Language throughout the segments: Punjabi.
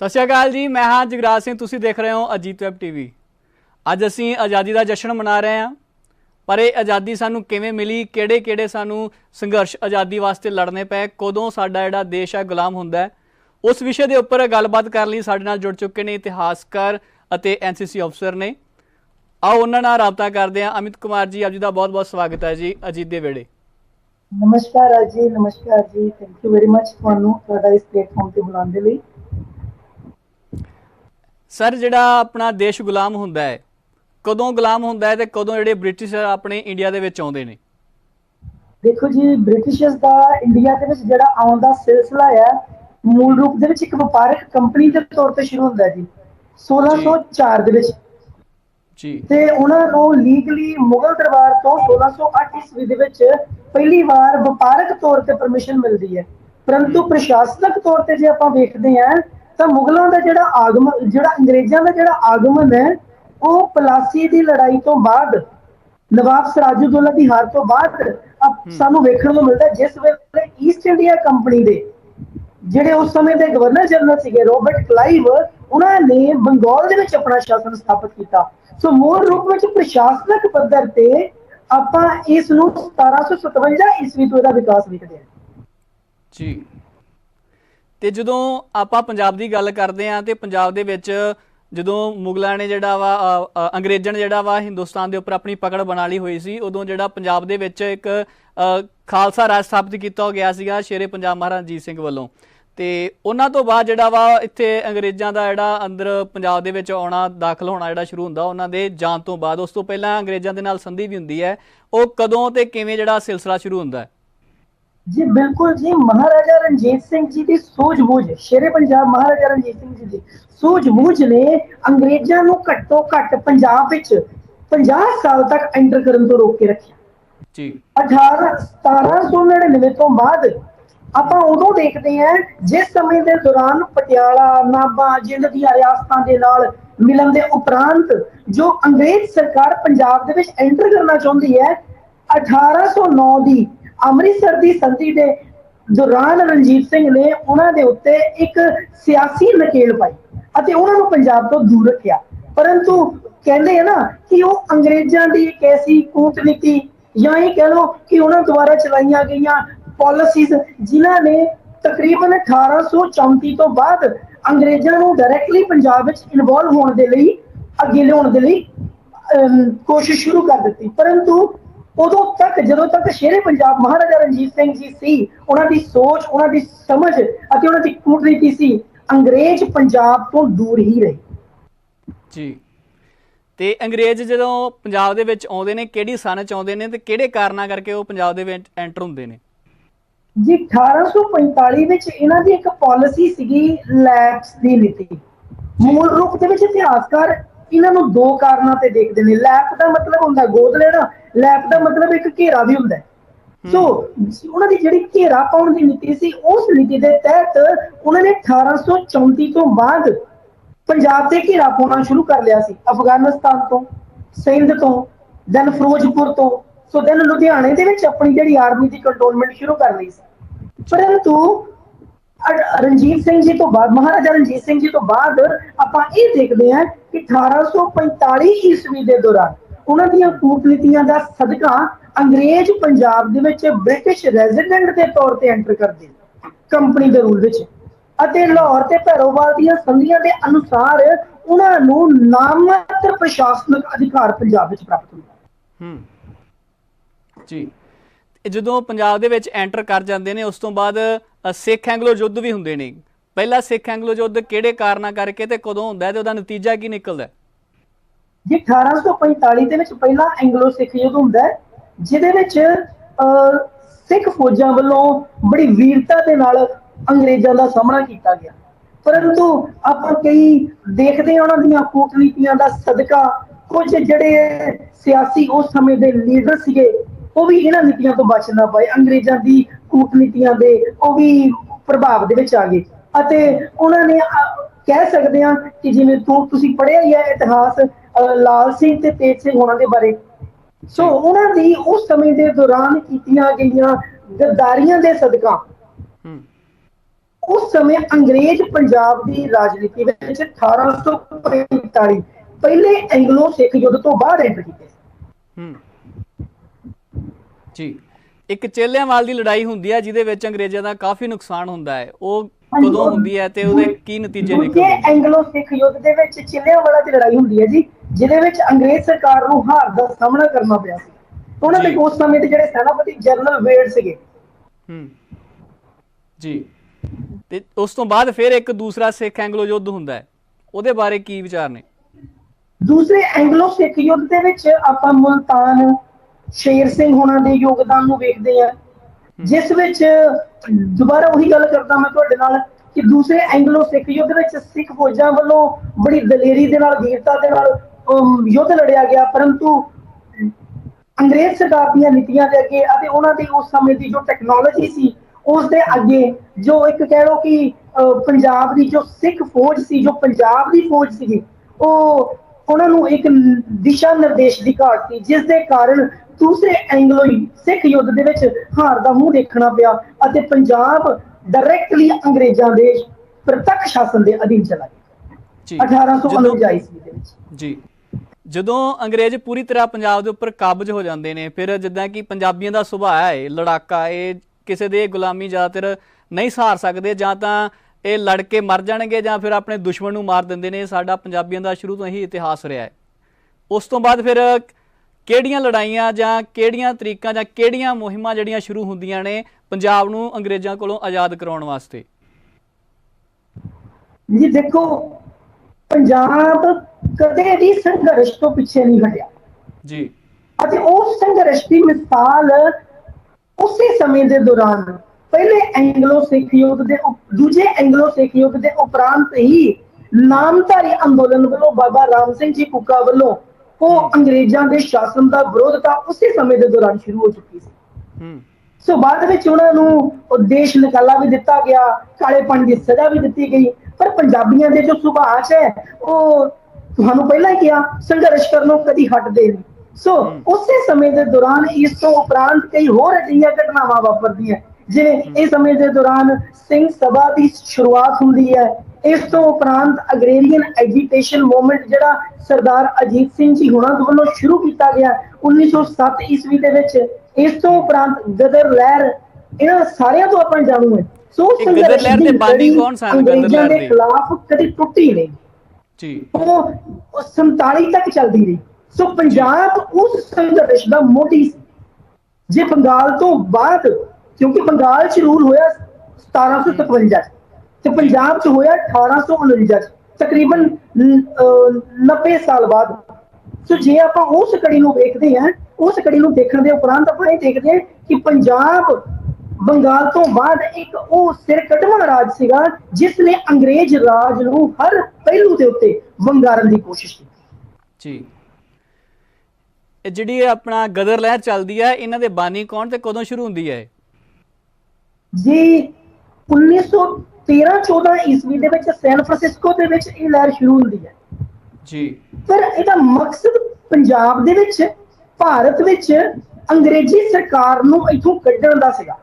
ਸਤਿ ਸ਼੍ਰੀ ਅਕਾਲ ਜੀ, ਮੈਂ ਹਾਂ ਜਗਰਾਜ ਸਿੰਘ, ਤੁਸੀਂ ਦੇਖ ਰਹੇ ਹੋ ਅਜੀਤ ਵੈਬ ਟੀਵੀ। ਅੱਜ ਅਸੀਂ ਆਜ਼ਾਦੀ ਦਾ ਜਸ਼ਨ ਮਨਾ ਰਹੇ ਹਾਂ, ਪਰ ਇਹ ਆਜ਼ਾਦੀ ਸਾਨੂੰ ਕਿਵੇਂ ਮਿਲੀ ਕਿਹੜੇ ਕਿਹੜੇ ਸਾਨੂੰ ਸੰਘਰਸ਼ ਆਜ਼ਾਦੀ ਵਾਸਤੇ ਲੜਨੇ ਪਏ, ਕਦੋਂ ਸਾਡਾ ਜਿਹੜਾ ਦੇਸ਼ ਹੈ ਗੁਲਾਮ ਹੁੰਦਾ ਹੈ, ਉਸ ਵਿਸ਼ੇ ਦੇ ਉੱਪਰ ਗੱਲਬਾਤ ਕਰਨ ਲਈ, ਸਾਡੇ ਨਾਲ ਜੁੜ ਚੁੱਕੇ ਨੇ ਇਤਿਹਾਸਕਾਰ ਅਤੇ ਐਨਸੀਸੀ ਅਫਸਰ ਨੇ। ਆਓ ਉਹਨਾਂ ਨਾਲ ਰਾਬਤਾ ਕਰਦੇ ਹਾਂ। ਅਮਿਤ ਕੁਮਾਰ ਜੀ, ਆਪ ਜੀ ਦਾ ਬਹੁਤ ਬਹੁਤ ਸਵਾਗਤ ਹੈ ਜੀ, ਅਜੀਤ ਦੇ ਵੇੜੇ ਨਮਸਕਾਰ ਜੀ ਨਮਸਕਾਰ ਜੀ। ਥੈਂਕ ਯੂ ਵੈਰੀ ਮੱਚ ਤੁਹਾਨੂੰ ਤੁਹਾਡਾ ਇਸ ਪਲੇਟਫਾਰਮ ਤੇ ਬੁਲਾਉਣ ਦੇ ਲਈ। ਸਰ ਜਿਹੜਾ ਆਪਣਾ ਦੇਸ਼ ਗੁਲਾਮ ਹੁੰਦਾ ਹੈ ਕਦੋਂ ਗੁਲਾਮ ਹੁੰਦਾ ਹੈ ਤੇ ਕਦੋਂ ਜਿਹੜੇ ਬ੍ਰਿਟਿਸ਼ ਆਪਣੇ ਇੰਡੀਆ ਦੇ ਵਿੱਚ ਆਉਂਦੇ ਨੇ? ਦੇਖੋ ਜੀ ਬ੍ਰਿਟਿਸ਼ਰਸ ਦਾ ਇੰਡੀਆ ਦੇ ਵਿੱਚ ਜਿਹੜਾ ਆਉਣ ਦਾ ਸਿਲਸਿਲਾ ਹੈ ਮੂਲ ਰੂਪ ਦੇ ਵਿੱਚ ਇੱਕ ਵਪਾਰਕ ਕੰਪਨੀ ਦੇ ਤੌਰ ਤੇ ਸ਼ੁਰੂ ਹੁੰਦਾ ਜੀ 1604 ਦੇ ਵਿੱਚ। ਜੀ। ਤੇ ਉਹਨਾਂ ਨੂੰ ਲੀਗਲੀ ਮੁਗਲ ਦਰਬਾਰ ਤੋਂ 1608 ਈਸਵੀ ਦੇ ਵਿੱਚ ਪਹਿਲੀ ਵਾਰ ਵਪਾਰਕ ਤੌਰ ਤੇ ਪਰਮਿਸ਼ਨ ਮਿਲਦੀ ਹੈ। ਪਰੰਤੂ ਪ੍ਰਸ਼ਾਸਨਿਕ ਤੌਰ ਤੇ ਜੇ ਆਪਾਂ ਵੇਖਦੇ ਹਾਂ ਤਾਂ ਮੁਗਲਾਂ ਦਾ ਜਿਹੜਾ ਆਗਮਨ ਜਿਹੜਾ ਅੰਗਰੇਜ਼ਾਂ ਦਾ ਜਿਹੜਾ ਆਗਮਨ ਹੈ ਉਹ ਪਲਾਸੀ ਦੀ ਲੜਾਈ ਤੋਂ ਬਾਅਦ ਨਵਾਬ ਸਰਾਜੁਦੌਲਾ ਦੀ ਹਾਰ ਤੋਂ ਬਾਅਦ ਸਾਨੂੰ ਵੇਖਣ ਨੂੰ ਮਿਲਦਾ ਜਿਸ ਵੇਲੇ ਈਸਟ ਇੰਡੀਆ ਕੰਪਨੀ ਦੇ ਜਿਹੜੇ ਉਸ ਸਮੇਂ ਦੇ ਗਵਰਨਰ ਜਨਰਲ ਸੀਗੇ ਰੋਬਰਟ ਕਲਾਈਵ ਉਹਨਾਂ ਨੇ ਬੰਗਾਲ ਦੇ ਵਿੱਚ ਆਪਣਾ ਸ਼ਾਸਨ ਸਥਾਪਿਤ ਕੀਤਾ। ਸੋ ਮੂਲ ਰੂਪ ਵਿੱਚ ਪ੍ਰਸ਼ਾਸਨਿਕ ਪੱਧਰ ਤੇ ਆਪਾਂ ਇਸ ਨੂੰ 1757 ਈਸਵੀ ਤੋਂ ਇਹਦਾ ਵਿਕਾਸ ਵੇਖਦੇ ਹਾਂ। ਜੀ। ਤੇ ਜਦੋਂ ਆਪਾਂ ਪੰਜਾਬ ਦੀ ਗੱਲ ਕਰਦੇ ਆਂ ਤੇ ਪੰਜਾਬ ਦੇ ਵਿੱਚ ਜਦੋਂ ਮੁਗਲਾਂ ਨੇ ਜਿਹੜਾ ਵਾ ਅੰਗਰੇਜ਼ਾਂ ਨੇ ਜਿਹੜਾ ਵਾ ਹਿੰਦੁਸਤਾਨ ਦੇ ਉੱਪਰ ਆਪਣੀ ਪਕੜ ਬਣਾ ਲਈ ਹੋਈ ਸੀ, ਉਦੋਂ ਜਿਹੜਾ ਪੰਜਾਬ ਦੇ ਵਿੱਚ ਇੱਕ ਖਾਲਸਾ ਰਾਜ ਸਥਾਪਿਤ ਕੀਤਾ ਹੋ ਗਿਆ ਸੀਗਾ ਸ਼ੇਰੇ ਪੰਜਾਬ ਮਹਾਰਾਜਾ ਰਣਜੀਤ ਸਿੰਘ ਵੱਲੋਂ। ਤੇ ਉਹਨਾਂ ਤੋਂ ਬਾਅਦ ਜਿਹੜਾ ਵਾ ਇੱਥੇ ਅੰਗਰੇਜ਼ਾਂ ਦਾ ਜਿਹੜਾ ਅੰਦਰ ਪੰਜਾਬ ਦੇ ਵਿੱਚ ਆਉਣਾ, ਦਾਖਲ ਹੋਣਾ ਜਿਹੜਾ ਸ਼ੁਰੂ ਹੁੰਦਾ, ਉਹਨਾਂ ਦੇ ਜਾਣ ਤੋਂ ਬਾਅਦ ਉਸ ਤੋਂ ਪਹਿਲਾਂ ਅੰਗਰੇਜ਼ਾਂ ਦੇ ਨਾਲ ਸੰਧੀ ਵੀ ਹੁੰਦੀ ਹੈ, ਉਹ ਕਦੋਂ ਤੇ ਕਿਵੇਂ ਜਿਹੜਾ ਸਿਲਸਿਲਾ ਸ਼ੁਰੂ ਹੁੰਦਾ ਹੈ? ਜੀ ਬਿਲਕੁਲ ਜੀ ਮਹਾਰਾਜਾ ਰਣਜੀਤ ਸਿੰਘ ਜੀ ਦੀ ਸੂਝ-ਬੂਝ ਸ਼ੇਰੇ ਪੰਜਾਬ ਮਹਾਰਾਜਾ ਰਣਜੀਤ ਸਿੰਘ ਜੀ ਦੀ ਸੂਝ-ਬੂਝ ਨੇ ਅੰਗਰੇਜ਼ਾਂ ਨੂੰ ਘੱਟੋ ਘੱਟ ਪੰਜਾਬ ਵਿੱਚ 50 ਸਾਲ ਤੱਕ ਐਂਟਰ ਕਰਨ ਤੋਂ ਰੋਕ ਕੇ ਰੱਖਿਆ। ਜੀ। 18 1799 ਤੋਂ ਬਾਅਦ ਆਪਾਂ ਉਦੋਂ ਦੇਖਦੇ ਹਾਂ ਜਿਸ ਸਮੇਂ ਦੇ ਦੌਰਾਨ ਪਟਿਆਲਾ ਨਾਭਾ ਜਿੰਦ ਦੀਆਂ ਰਿਆਸਤਾਂ ਦੇ ਨਾਲ ਮਿਲਣ ਦੇ ਉਪਰੰਤ ਜੋ ਅੰਗਰੇਜ਼ ਸਰਕਾਰ ਪੰਜਾਬ ਦੇ ਵਿੱਚ ਐਂਟਰ ਕਰਨਾ ਚਾਹੁੰਦੀ ਹੈ 1809 ਦੀ ਅੰਮ੍ਰਿਤਸਰ ਦੀ ਸੰਧੀ ਦੇ ਦੌਰਾਨ ਰਣਜੀਤ ਸਿੰਘ ਨੇ ਉਹਨਾਂ ਦੇ ਉੱਤੇ ਇੱਕ ਸਿਆਸੀ ਨਕੇਲ ਪਾਈ ਅਤੇ ਉਹਨਾਂ ਨੂੰ ਪੰਜਾਬ ਤੋਂ ਦੂਰ ਰੱਖਿਆ। ਪਰੰਤੂ ਕਹਿੰਦੇ ਆ ਨਾ ਕਿ ਉਹ ਅੰਗਰੇਜ਼ਾਂ ਦੀ ਇੱਕ ਐਸੀ ਕੂਟਨੀਤੀ ਜਾਂ ਇਹ ਕਹਿ ਲਓ ਕਿ ਉਹਨਾਂ ਦੁਆਰਾ ਚਲਾਈਆਂ ਗਈਆਂ ਪਾਲਿਸੀਜ਼ ਜਿਨ੍ਹਾਂ ਨੇ ਤਕਰੀਬਨ 1834 ਤੋਂ ਬਾਅਦ ਅੰਗਰੇਜ਼ਾਂ ਨੂੰ ਡਾਇਰੈਕਟਲੀ ਪੰਜਾਬ ਵਿੱਚ ਇਨਵੋਲਵ ਹੋਣ ਦੇ ਲਈ ਅੱਗੇ ਲਿਆਉਣ ਦੇ ਲਈ ਅਮ, ਕੋਸ਼ਿਸ਼ ਸ਼ੁਰੂ ਕਰ ਦਿੱਤੀ। ਪਰੰਤੂ ਉਦੋਂ ਤੱਕ ਜਦੋਂ ਤੱਕ ਸ਼ੇਰੇ ਪੰਜਾਬ ਮਹਾਰਾਜਾ ਰਣਜੀਤ ਸਿੰਘ ਜੀ ਸੀ ਉਹਨਾਂ ਦੀ ਸੋਚ ਉਹਨਾਂ ਦੀ ਸਮਝ ਅਤੇ ਉਹਨਾਂ ਦੀ ਕੂਟਨੀਤੀ ਸੀ ਅੰਗਰੇਜ਼ ਪੰਜਾਬ ਤੋਂ ਦੂਰ ਹੀ ਰਹੇ। ਜੀ। ਤੇ ਅੰਗਰੇਜ਼ ਜਦੋਂ ਪੰਜਾਬ ਦੇ ਵਿੱਚ ਆਉਂਦੇ ਨੇ ਕਿਹੜੀ ਸਨ ਚ ਆਉਂਦੇ ਨੇ ਤੇ ਕਿਹੜੇ ਕਾਰਨਾਂ ਕਰਕੇ ਉਹ ਪੰਜਾਬ ਦੇ ਵਿੱਚ ਐਂਟਰ ਹੁੰਦੇ ਨੇ? ਜੀ 1845 ਵਿੱਚ ਇਹਨਾਂ ਦੀ ਇੱਕ ਪਾਲਿਸੀ ਸੀਗੀ ਲੈਪਸ ਦੀ ਨੀਤੀ। ਮੂਲ ਰੂਪ ਦੇ ਵਿੱਚ ਇਤਿਹਾਸਕਾਰ ਇਹਨਾਂ ਨੂੰ ਦੋ ਕਾਰਨਾਂ ਤੇ ਦੇਖਦੇ ਨੇ। ਲੈਪ ਦਾ ਮਤਲਬ ਹੁੰਦਾ ਗੋਦ ਲੈਣਾ ਲੈਪ ਦਾ ਮਤਲਬ ਇੱਕ ਘੇਰਾ ਵੀ ਹੁੰਦਾ। ਸੋ ਉਹਨਾਂ ਦੀ ਜਿਹੜੀ ਘੇਰਾ ਪਾਉਣ ਦੀ ਨੀਤੀ ਸੀ ਉਸ ਨੀਤੀ ਦੇ ਤਹਿਤ ਉਹਨਾਂ ਨੇ 1834 ਤੋਂ ਬਾਅਦ ਪੰਜਾਬ ਤੇ ਘੇਰਾ ਪਾਉਣਾ ਸ਼ੁਰੂ ਕਰ ਲਿਆ ਸੀ ਅਫਗਾਨਿਸਤਾਨ ਤੋਂ ਸਿੰਧ ਤੋਂ ਦੈਨ ਫਿਰੋਜ਼ਪੁਰ ਤੋਂ। ਸੋ ਦੈਨ ਲੁਧਿਆਣੇ ਦੇ ਵਿੱਚ ਆਪਣੀ ਜਿਹੜੀ ਆਰਮੀ ਦੀ ਕੰਟਰੋਲਮੈਂਟ ਸ਼ੁਰੂ ਕਰ ਲਈ ਸੀ। ਪਰੰਤੂ ਰਣਜੀਤ ਸਿੰਘ ਜੀ ਤੋਂ ਬਾਅਦ ਮਹਾਰਾਜਾ ਰਣਜੀਤ ਸਿੰਘ ਜੀ ਤੋਂ ਬਾਅਦ ਆਪਾਂ ਇਹ ਦੇਖਦੇ ਹਾਂ 1845 ਈਸਵੀ ਦੇ ਦੌਰਾਨ ਉਹਨਾਂ ਦੀਆਂ ਕੂਟਨੀਤੀਆਂ ਦਾ ਸਦਕਾ ਅੰਗਰੇਜ਼ ਪੰਜਾਬ ਦੇ ਵਿੱਚ ਬ੍ਰਿਟਿਸ਼ ਰੈਜ਼ੀਡੈਂਟ ਦੇ ਤੌਰ ਤੇ ਐਂਟਰ ਕਰਦੇ ਕੰਪਨੀ ਦੇ ਰੂਲ ਵਿੱਚ ਅਤੇ ਲਾਹੌਰ ਤੇ ਭੈਰੋਵਾਲ ਦੀਆਂ ਸੰਧੀਆਂ ਦੇ ਅਨੁਸਾਰ ਉਹਨਾਂ ਨੂੰ ਨਾਮਮਾਤਰ ਪ੍ਰਸ਼ਾਸਨਿਕ ਅਧਿਕਾਰ ਪੰਜਾਬ ਵਿੱਚ ਪ੍ਰਾਪਤ ਹੁੰਦਾ ਹੂੰ। ਜੀ। ਜਦੋਂ ਪੰਜਾਬ ਦੇ ਵਿੱਚ ਐਂਟਰ ਕਰ ਜਾਂਦੇ ਨੇ, ਉਸ ਤੋਂ ਬਾਅਦ ਸਿੱਖ ਐਂਗਲੋ ਯੁੱਧ ਵੀ ਹੁੰਦੇ ਨੇ। ਪਹਿਲਾ ਸਿੱਖ ਐਂਗਲੋ ਯੁੱਧ ਕਿਹੜੇ ਕਾਰਨਾਂ ਕਰਕੇ ਤੇ ਕਦੋਂ ਹੁੰਦਾ ਤੇ ਉਹਦਾ ਨਤੀਜਾ ਕੀ ਨਿਕਲਦਾ? ਜੀ 1845 ਦੇ ਵਿੱਚ ਪਹਿਲਾ ਐਂਗਲੋ ਸਿੱਖ ਯੁੱਧ ਹੁੰਦਾ ਜਿਹਦੇ ਵਿੱਚ ਸਿੱਖ ਫੌਜਾਂ ਵੱਲੋਂ ਬੜੀ ਵੀਰਤਾ ਦੇ ਨਾਲ ਅੰਗਰੇਜ਼ਾਂ ਦਾ ਸਾਹਮਣਾ ਕੀਤਾ ਗਿਆ। ਪਰੰਤੂ ਆਪਾਂ ਕਈ ਦੇਖਦੇ ਹਾਂ ਉਹਨਾਂ ਦੀਆਂ ਕੂਟਨੀਤੀਆਂ ਦਾ ਸਦਕਾ, ਕੁਝ ਜਿਹੜੇ ਸਿਆਸੀ ਉਸ ਸਮੇਂ ਦੇ ਲੀਡਰ ਸੀਗੇ, ਉਹ ਵੀ ਇਹਨਾਂ ਨੀਤੀਆਂ ਤੋਂ ਬਚ ਨਾ ਪਾਏ। ਅੰਗਰੇਜ਼ਾਂ ਦੀ ਕੂਟਨੀਤੀਆਂ ਦੇ ਉਹ ਵੀ ਪ੍ਰਭਾਵ ਦੇ ਵਿੱਚ ਆ ਗਏ। ਅਤੇ ਉਹਨਾਂ ਨੇ ਕਹਿ ਸਕਦੇ ਹਾਂ ਕਿ ਜਿਵੇਂ ਤੂੰ ਤੁਸੀਂ ਪੜ੍ਹਿਆ ਹੀ ਹੈ ਇਤਿਹਾਸ ਲਾਲ ਸਿੰਘ ਤੇ ਤੇਜ ਸਿੰਘ ਹੋਣਾ ਦੇ ਬਾਰੇ। ਸੋ ਉਹਨਾਂ ਦੀ ਉਸ ਸਮੇਂ ਦੇ ਦੌਰਾਨ ਕੀਤੀਆਂ ਗਈਆਂ ਗੱਦਾਰੀਆਂ ਦੇ ਸਦਕਾ ਉਸ ਸਮੇਂ ਅੰਗਰੇਜ਼ ਪੰਜਾਬ ਦੀ ਰਾਜਨੀਤੀ ਵਿੱਚ 1845 ਪਹਿਲੇ ਐਂਗਲੋ ਸਿੱਖ ਯੁੱਧ ਤੋਂ ਬਾਅਦ ਐਂਟਰ ਕੀਤੇ ਹੂੰ। ਜੀ। ਇੱਕ ਚੇਲਿਆਂਵਾਲ ਦੀ ਲੜਾਈ ਹੁੰਦੀ ਹੈ ਜਿਹਦੇ ਵਿੱਚ ਅੰਗਰੇਜ਼ਾਂ ਦਾ ਕਾਫੀ ਨੁਕਸਾਨ ਹੁੰਦਾ ਹੈ। ਉਹ ਕਦੋਂ ਹੁੰਦੀ ਹੈ ਤੇ ਉਹਦੇ ਕੀ ਨਤੀਜੇ ਨਿਕਲਦੇ ਨੇ ਐਂਗਲੋ ਸਿੱਖ ਯੁੱਧ ਦੇ ਵਿੱਚ ਚਿੱਲਿਆਂਵਾਲਾ ਦੀ ਲੜਾਈ ਹੁੰਦੀ ਹੈ ਜੀ ਜਿਹਦੇ ਵਿੱਚ ਅੰਗਰੇਜ਼ ਸਰਕਾਰ ਨੂੰ ਹਾਰ ਦਾ ਸਾਹਮਣਾ ਕਰਨਾ ਪਿਆ ਸੀ। ਉਹਨਾਂ ਦੇ। ਉਸ ਸਮੇਂ ਦੇ ਜਿਹੜੇ ਸੈਨਾਪਤੀ ਜਨਰਲ ਵੇਡ ਸੀਗੇ। ਹੂੰ। ਜੀ। ਤੇ ਉਸ ਤੋਂ ਬਾਅਦ ਫਿਰ ਇੱਕ ਦੂਸਰਾ ਸਿੱਖ ਐਂਗਲੋ ਯੁੱਧ ਹੁੰਦਾ ਹੈ। ਉਹਦੇ ਬਾਰੇ ਕੀ ਵਿਚਾਰ ਨੇ? ਦੂਸਰੇ ਐਂਗਲੋ ਸਿੱਖ ਯੁੱਧ ਦੇ ਵਿੱਚ ਆਪਾਂ ਮੁਲਤਾਨ ਸ਼ੇਰ ਸਿੰਘ ਹੋਣਾ ਦੇ ਯੋਗਦਾਨ ਨੂੰ ਵੇਖਦੇ ਆ ਜਿਸ ਵਿੱਚ ਦੁਬਾਰਾ ਉਹੀ ਗੱਲ ਕਰਦਾ ਮੈਂ ਤੁਹਾਡੇ ਨਾਲ ਕਿ ਦੂਸਰੇ ਐਂਗਲੋ ਸਿੱਖ ਯੁੱਧ ਵਿੱਚ ਸਿੱਖ ਫੌਜਾਂ ਵੱਲੋਂ ਬੜੀ ਦਲੇਰੀ ਦੇ ਨਾਲ ਵੀਰਤਾ ਦੇ ਨਾਲ ਯੁੱਧ ਲੜਿਆ ਗਿਆ। ਪਰੰਤੂ ਅੰਗਰੇਜ਼ ਸਰਕਾਰ ਦੀਆਂ ਨੀਤੀਆਂ ਦੇ ਅੱਗੇ ਅਤੇ ਉਹਨਾਂ ਦੀ ਉਸ ਸਮੇਂ ਦੀ ਜੋ ਟੈਕਨੋਲੋਜੀ ਸੀ ਉਸ ਦੇ ਅੱਗੇ ਜੋ ਇੱਕ ਕਹਿ ਲਓ ਕਿ ਅਹ, ਪੰਜਾਬ ਦੀ ਜੋ ਸਿੱਖ ਫੌਜ ਸੀ ਜੋ ਪੰਜਾਬ ਦੀ ਫੌਜ ਸੀ ਉਹ ਉਹਨਾਂ ਨੂੰ ਇੱਕ ਦਿਸ਼ਾ ਨਿਰਦੇਸ਼ ਦੀ ਘਾਟ ਸੀ ਜਿਸ ਦੇ ਕਾਰਨ ਦੂਸਰੇ ਐਂਗਲੋ ਸਿੱਖ ਯੁੱਧ ਦੇ ਵਿੱਚ ਹਾਰ ਦਾ ਮੂੰਹ ਦੇਖਣਾ ਪਿਆ ਅਤੇ ਪੰਜਾਬ ਡਾਇਰੈਕਟਲੀ ਅੰਗਰੇਜ਼ਾਂ ਦੇ ਪ੍ਰਤੱਖ ਸ਼ਾਸਨ ਦੇ ਅਧੀਨ ਚਲਾ ਗਿਆ। ਜੀ। 1849 ਈਸਵੀ ਦੇ ਵਿੱਚ। ਜੀ। ਜਦੋਂ ਅੰਗਰੇਜ਼ ਪੂਰੀ ਤਰ੍ਹਾਂ ਪੰਜਾਬ ਦੇ ਉੱਪਰ ਕਾਬਜ ਹੋ ਜਾਂਦੇ ਨੇ ਫਿਰ ਜਿੱਦਾਂ ਕਿ ਪੰਜਾਬੀਆਂ ਦਾ ਸੁਭਾਅ ਹੈ ਲੜਾਕਾ ਇਹ ਕਿਸੇ ਦੇ ਗੁਲਾਮੀ ਜ਼ਿਆਦਾਤਰ ਨਹੀਂ ਸਹਾਰ ਸਕਦੇ ਜਾਂ ਤਾਂ ਇਹ ਲੜ ਕੇ ਮਰ ਜਾਣਗੇ ਜਾਂ ਫਿਰ ਆਪਣੇ ਦੁਸ਼ਮਣ ਨੂੰ ਮਾਰ ਦਿੰਦੇ ਨੇ ਸਾਡਾ ਪੰਜਾਬੀਆਂ ਦਾ ਸ਼ੁਰੂ ਤੋਂ ਹੀ ਇਤਿਹਾਸ ਰਿਹਾ ਹੈ। ਉਸ ਤੋਂ ਬਾਅਦ ਫਿਰ ਕਿਹੜੀਆਂ ਲੜਾਈਆਂ ਜਾਂ ਕਿਹੜੀਆਂ ਤਰੀਕਾਂ ਜਾਂ ਕਿਹੜੀਆਂ ਮੁਹਿੰਮਾਂ ਜਿਹੜੀਆਂ ਸ਼ੁਰੂ ਹੁੰਦੀਆਂ ਨੇ ਪੰਜਾਬ ਨੂੰ ਅੰਗਰੇਜ਼ਾਂ ਕੋਲੋਂ ਆਜ਼ਾਦ ਕਰਾਉਣ ਵਾਸਤੇ? ਜੀ ਦੇਖੋ ਪੰਜਾਬ ਕਦੇ ਵੀ ਸੰਘਰਸ਼ ਤੋਂ ਪਿੱਛੇ ਨਹੀਂ ਹਟਿਆ। ਜੀ। ਅਤੇ ਉਸ ਸੰਘਰਸ਼ ਦੀ ਮਿਸਾਲ ਉਸੇ ਸਮੇਂ ਦੇ ਦੌਰਾਨ ਪਹਿਲੇ ਐਂਗਲੋ ਸਿੱਖ ਯੁੱਧ ਦੇ ਦੂਜੇ ਐਂਗਲੋ ਸਿੱਖ ਯੁੱਧ ਦੇ ਉਪਰੰਤ ਹੀ ਨਾਮਧਾਰੀ ਅੰਦੋਲਨ ਵੱਲੋਂ ਬਾਬਾ ਰਾਮ ਸਿੰਘ ਜੀ ਕੁੱਕਾ ਵੱਲੋਂ ਉਹ ਅੰਗਰੇਜ਼ਾਂ ਦੇ ਸ਼ਾਸਨ ਦਾ ਵਿਰੋਧ ਤਾਂ ਉਸੇ ਸਮੇਂ ਦੇ ਦੌਰਾਨ ਸ਼ੁਰੂ ਹੋ ਚੁੱਕੀ ਸੀ। ਹੂੰ। ਸੋ ਬਾਅਦ ਵਿੱਚ ਉਹਨਾਂ ਨੂੰ ਉਹ ਦੇਸ਼ ਨਿਕਾਲਾ ਵੀ ਦਿੱਤਾ ਗਿਆ ਕਾਲੇਪਣ ਦੀ ਸਜ਼ਾ ਵੀ ਦਿੱਤੀ ਗਈ। ਪਰ ਪੰਜਾਬੀਆਂ ਦੇ ਜੋ ਸੁਭਾਅ ਹੈ ਉਹ ਤੁਹਾਨੂੰ ਪਹਿਲਾਂ ਹੀ ਕਿਹਾ ਸੰਘਰਸ਼ ਕਰਨੋਂ ਕਦੀ ਹਟਦੇ ਨਹੀਂ। ਸੋ ਉਸੇ ਸਮੇਂ ਦੇ ਦੌਰਾਨ ਇਸ ਤੋਂ ਉਪਰੰਤ ਕਈ ਹੋਰ ਅਜਿਹੀਆਂ ਘਟਨਾਵਾਂ ਵਾਪਰਦੀਆਂ। ਜਿਵੇਂ ਇਸ ਸਮੇਂ ਦੇ ਦੌਰਾਨ ਸਿੰਘ ਸਭਾ ਦੀ ਸ਼ੁਰੂਆਤ ਹੁੰਦੀ ਹੈ ਇਸ ਤੋਂ ਉਪਰੰਤ ਅਗਰੇਰੀਅਨ ਐਜੀਟੇਸ਼ਨ ਮੂਵਮੈਂਟ ਜਿਹੜਾ ਸਰਦਾਰ ਅਜੀਤ ਸਿੰਘ ਜੀ ਹੁਣਾਂ ਵੱਲੋਂ ਸ਼ੁਰੂ ਕੀਤਾ ਗਿਆ 1907 ਈਸਵੀ ਦੇ ਵਿੱਚ ਇਸ ਤੋਂ ਉਪਰੰਤ ਗਦਰ ਲਹਿਰ ਇਹਨਾਂ ਸਾਰਿਆਂ ਤੋਂ ਆਪਾਂ ਜਾਣੂ ਹੈ। ਸੋ ਗਦਰ ਲਹਿਰ ਦੇ ਬਾਨੀ ਕੌਣ ਸਨ? ਗਦਰ ਲਹਿਰ ਦੇ? ਖਿਲਾਫ ਕਦੀ ਟੁੱਟੀ ਨਹੀਂ। ਜੀ। ਉਹ ਉਹ 47 ਤੱਕ ਚੱਲਦੀ ਰਹੀ। ਸੋ ਪੰਜਾਬ ਉਸ ਸੰਘਰਸ਼ ਦਾ ਮੋਢੀ ਸੀ। ਜੇ ਬੰਗਾਲ ਤੋਂ ਬਾਅਦ ਕਿਉਂਕਿ ਬੰਗਾਲ ਚ ਰੂਲ ਹੋਇਆ 1757 ਚ ਤੇ ਪੰਜਾਬ 'ਚ ਹੋਇਆ 1849 'ਚ ਤਕਰੀਬਨ 90 ਸਾਲ ਬਾਅਦ। ਸੋ ਜੇ ਆਪਾਂ ਉਸ ਕੜੀ ਨੂੰ ਵੇਖਦੇ ਹਾਂ ਉਸ ਕੜੀ ਨੂੰ ਦੇਖਣ ਦੇ ਉਪਰੰਤ ਆਪਾਂ ਇਹ ਦੇਖਦੇ ਹਾਂ ਕਿ ਪੰਜਾਬ ਬੰਗਾਲ ਤੋਂ ਬਾਅਦ ਇੱਕ ਉਹ ਸਿਰਕਟਵਾਂ ਰਾਜ ਸੀਗਾ ਜਿਸ ਨੇ ਅੰਗਰੇਜ਼ ਰਾਜ ਨੂੰ ਹਰ ਪਹਿਲੂ ਦੇ ਉੱਤੇ ਵੰਗਾਰਨ ਦੀ ਕੋਸ਼ਿਸ਼ ਕੀਤੀ। ਜੀ। ਇਹ ਜਿਹੜੀ ਆਪਣਾ ਗਦਰ ਲਹਿਰ ਚੱਲਦੀ ਹੈ ਇਹਨਾਂ ਦੇ ਬਾਨੀ ਕੌਣ ਤੇ ਕਦੋਂ ਸ਼ੁਰੂ ਹੁੰਦੀ ਹੈ ਜੀ 1900 1314 ਈਸਵੀ ਦੇ ਵਿੱਚ ਸੈਨ ਫਰਾਂਸਿਸਕੋ ਦੇ ਵਿੱਚ ਇਹ ਲਹਿਰ ਸ਼ੁਰੂ ਹੁੰਦੀ ਹੈ। ਜੀ। ਫਿਰ ਇਹਦਾ ਮਕਸਦ ਪੰਜਾਬ ਦੇ ਵਿੱਚ ਭਾਰਤ ਵਿੱਚ ਅੰਗਰੇਜ਼ੀ ਸਰਕਾਰ ਨੂੰ ਇਥੋਂ ਕੱਢਣ ਦਾ ਸੀਗਾ।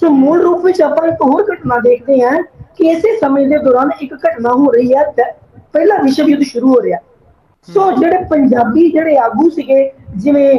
ਸੋ ਮੂਲ ਰੂਪ ਵਿੱਚ ਆਪਾਂ ਇੱਕ ਹੋਰ ਘਟਨਾ ਦੇਖਦੇ ਹਾਂ ਕਿ ਇਸੇ ਸਮੇਂ ਦੇ ਦੌਰਾਨ ਇੱਕ ਘਟਨਾ ਹੋ ਰਹੀ ਹੈ ਪਹਿਲਾ ਵਿਸ਼ਵ ਯੁੱਧ ਸ਼ੁਰੂ ਹੋ ਰਿਹਾ। ਸੋ ਜਿਹੜੇ ਪੰਜਾਬੀ ਜਿਹੜੇ ਆਗੂ ਸੀਗੇ ਜਿਵੇਂ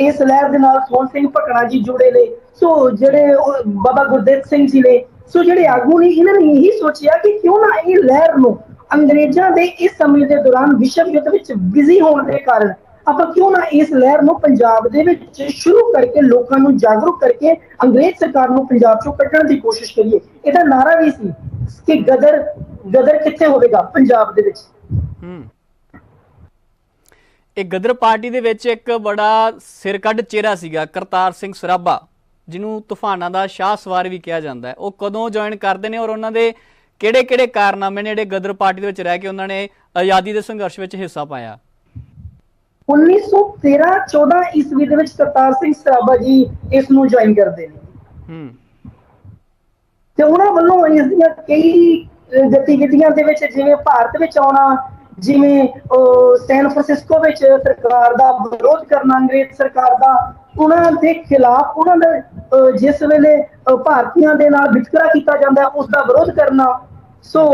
ਇਸ ਲਹਿਰ ਦੇ ਨਾਲ ਸੋਹਣ ਸਿੰਘ ਭਕਣਾ ਜੀ ਜੁੜੇ ਨੇ। ਸੋ ਜਿਹੜੇ ਬਾਬਾ ਗੁਰਦੇਵ ਸਿੰਘ ਜੀ ਨੇ ਸੋ ਜਿਹੜੇ ਆਗੂ ਨੇ, ਇਹਨਾਂ ਨੇ ਇਹੀ ਸੋਚਿਆ ਕਿ ਕਿਉਂ ਨਾ ਇਹ ਲਹਿਰ ਨੂੰ ਅੰਗਰੇਜ਼ਾਂ ਦੇ ਇਸ ਸਮੇਂ ਦੇ ਦੌਰਾਨ ਵਿਸ਼ਵ ਯੁੱਧ ਵਿੱਚ ਬਿਜ਼ੀ ਹੋਣ ਦੇ ਕਾਰਨ ਆਪਾਂ ਕਿਉਂ ਨਾ ਇਸ ਲਹਿਰ ਨੂੰ ਪੰਜਾਬ ਦੇ ਵਿੱਚ ਸ਼ੁਰੂ ਕਰਕੇ ਲੋਕਾਂ ਨੂੰ ਜਾਗਰੂਕ ਕਰਕੇ ਅੰਗਰੇਜ਼ ਸਰਕਾਰ ਨੂੰ ਪੰਜਾਬ ਚੋਂ ਕੱਢਣ ਦੀ ਕੋਸ਼ਿਸ਼ ਕਰੀਏ। ਇਹਦਾ ਨਾਰਾ ਵੀ ਸੀ ਕਿ ਗਦਰ ਗਦਰ ਕਿੱਥੇ ਹੋਵੇਗਾ ਪੰਜਾਬ ਦੇ ਵਿੱਚ। ਹੂੰ। ਇਹ ਗਦਰ ਪਾਰਟੀ ਦੇ ਵਿੱਚ ਇੱਕ ਬੜਾ ਸਿਰਕੱਢ ਚਿਹਰਾ ਸੀਗਾ, ਕਰਤਾਰ ਸਿੰਘ ਸਰਾਭਾ। ਜਿਹਨੂੰ ਤੂਫਾਨਾਂ ਦਾ ਸ਼ਾਹ ਸਵਾਰ ਵੀ ਕਿਹਾ ਜਾਂਦਾ ਹੈ। ਉਹ ਕਦੋਂ ਜੁਆਇਨ ਕਰਦੇ ਨੇ ਔਰ ਉਹਨਾਂ ਦੇ ਕਿਹੜੇ-ਕਿਹੜੇ ਕਾਰਨਾਮੇ ਨੇ ਜਿਹੜੇ ਗਦਰ ਪਾਰਟੀ ਦੇ ਵਿੱਚ ਰਹਿ ਕੇ ਉਹਨਾਂ ਨੇ ਆਜ਼ਾਦੀ ਦੇ ਸੰਘਰਸ਼ ਵਿੱਚ ਹਿੱਸਾ ਪਾਇਆ? 1913-14 ਈਸਵੀ ਦੇ ਵਿੱਚ ਕਰਤਾਰ ਸਿੰਘ ਸਰਾਭਾ ਜੀ ਇਸ ਨੂੰ ਜੁਆਇਨ ਕਰਦੇ ਨੇ। ਹੂੰ। ਤੇ ਉਹਨਾਂ ਵੱਲੋਂ ਇਸ ਦੀਆਂ ਕਈ ਗਤੀਵਿਧੀਆਂ ਦੇ ਵਿੱਚ ਜਿਵੇਂ ਭਾਰਤ ਵਿੱਚ ਆਉਣਾ ਜਿਵੇਂ ਸੈਨ ਫਰਾਂਸਿਸਕੋ ਵਿੱਚ ਸਰਕਾਰ ਦਾ ਵਿਰੋਧ ਕਰਨਾ ਅੰਗਰੇਜ਼ ਸਰਕਾਰ ਦਾ ਉਹਨਾਂ ਦੇ ਖਿਲਾਫ ਉਹਨਾਂ ਦਾ ਜਿਸ ਵੇਲੇ ਭਾਰਤੀਆਂ ਦੇ ਨਾਲ ਵਿਤਕਰਾ ਕੀਤਾ ਜਾਂਦਾ ਉਸ ਦਾ ਵਿਰੋਧ ਕਰਨਾ ਸੋ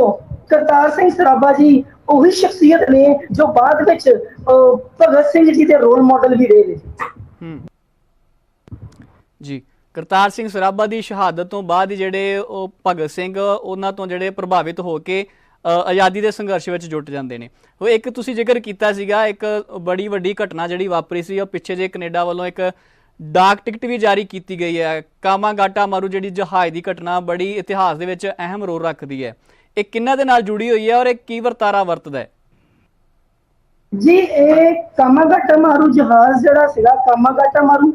ਕਰਤਾਰ ਸਿੰਘ ਸਰਾਭਾ ਜੀ ਉਹੀ ਸ਼ਖਸੀਅਤ ਨੇ ਜੋ ਬਾਅਦ ਵਿੱਚ ਭਗਤ ਸਿੰਘ ਜੀ ਦੇ ਰੋਲ ਮਾਡਲ ਵੀ ਰਹੇ ਨੇ। ਜੀ ਕਰਤਾਰ ਸਿੰਘ ਸਰਾਭਾ ਦੀ ਸ਼ਹਾਦਤ ਤੋਂ ਬਾਅਦ ਜਿਹੜੇ ਉਹ ਭਗਤ ਸਿੰਘ ਉਹਨਾਂ ਤੋਂ ਜਿਹੜੇ ਪ੍ਰਭਾਵਿਤ ਹੋ ਕੇ ਅ, ਆਜ਼ਾਦੀ ਦੇ ਸੰਘਰਸ਼ ਵਿੱਚ ਜੁਟ ਜਾਂਦੇ ਨੇ। ਉਹ ਇੱਕ ਤੁਸੀਂ ਜ਼ਿਕਰ ਕੀਤਾ ਸੀਗਾ ਇੱਕ ਬੜੀ ਵੱਡੀ ਘਟਨਾ ਜਿਹੜੀ ਵਾਪਰੀ ਸੀ ਉਹ ਪਿੱਛੇ ਜੇ ਕੈਨੇਡਾ ਵੱਲੋਂ ਇੱਕ ਡਾਕ ਟਿਕਟ ਵੀ ਜਾਰੀ ਕੀਤੀ ਗਈ ਹੈ। ਕਾਮਾਗਾਟਾ ਮਾਰੂ ਜਿਹੜੀ ਜਹਾਜ਼ ਦੀ ਘਟਨਾ ਬੜੀ ਇਤਿਹਾਸ ਦੇ ਵਿੱਚ ਅਹਿਮ ਰੋਲ ਰੱਖਦੀ ਹੈ। ਇਹ ਕਿੰਨਾ ਦੇ ਨਾਲ ਜੁੜੀ ਹੋਈ ਹੈ ਔਰ ਇਹ ਕੀ ਵਰਤਾਰਾ ਵਰਤਦਾ ਹੈ? ਜੀ ਇਹ ਕਾਮਾਗਾਟਾ ਮਾਰੂ ਜਹਾਜ਼ ਜਿਹੜਾ ਸੀਗਾ ਕਾਮਾਗਾਟਾ ਮਾਰੂ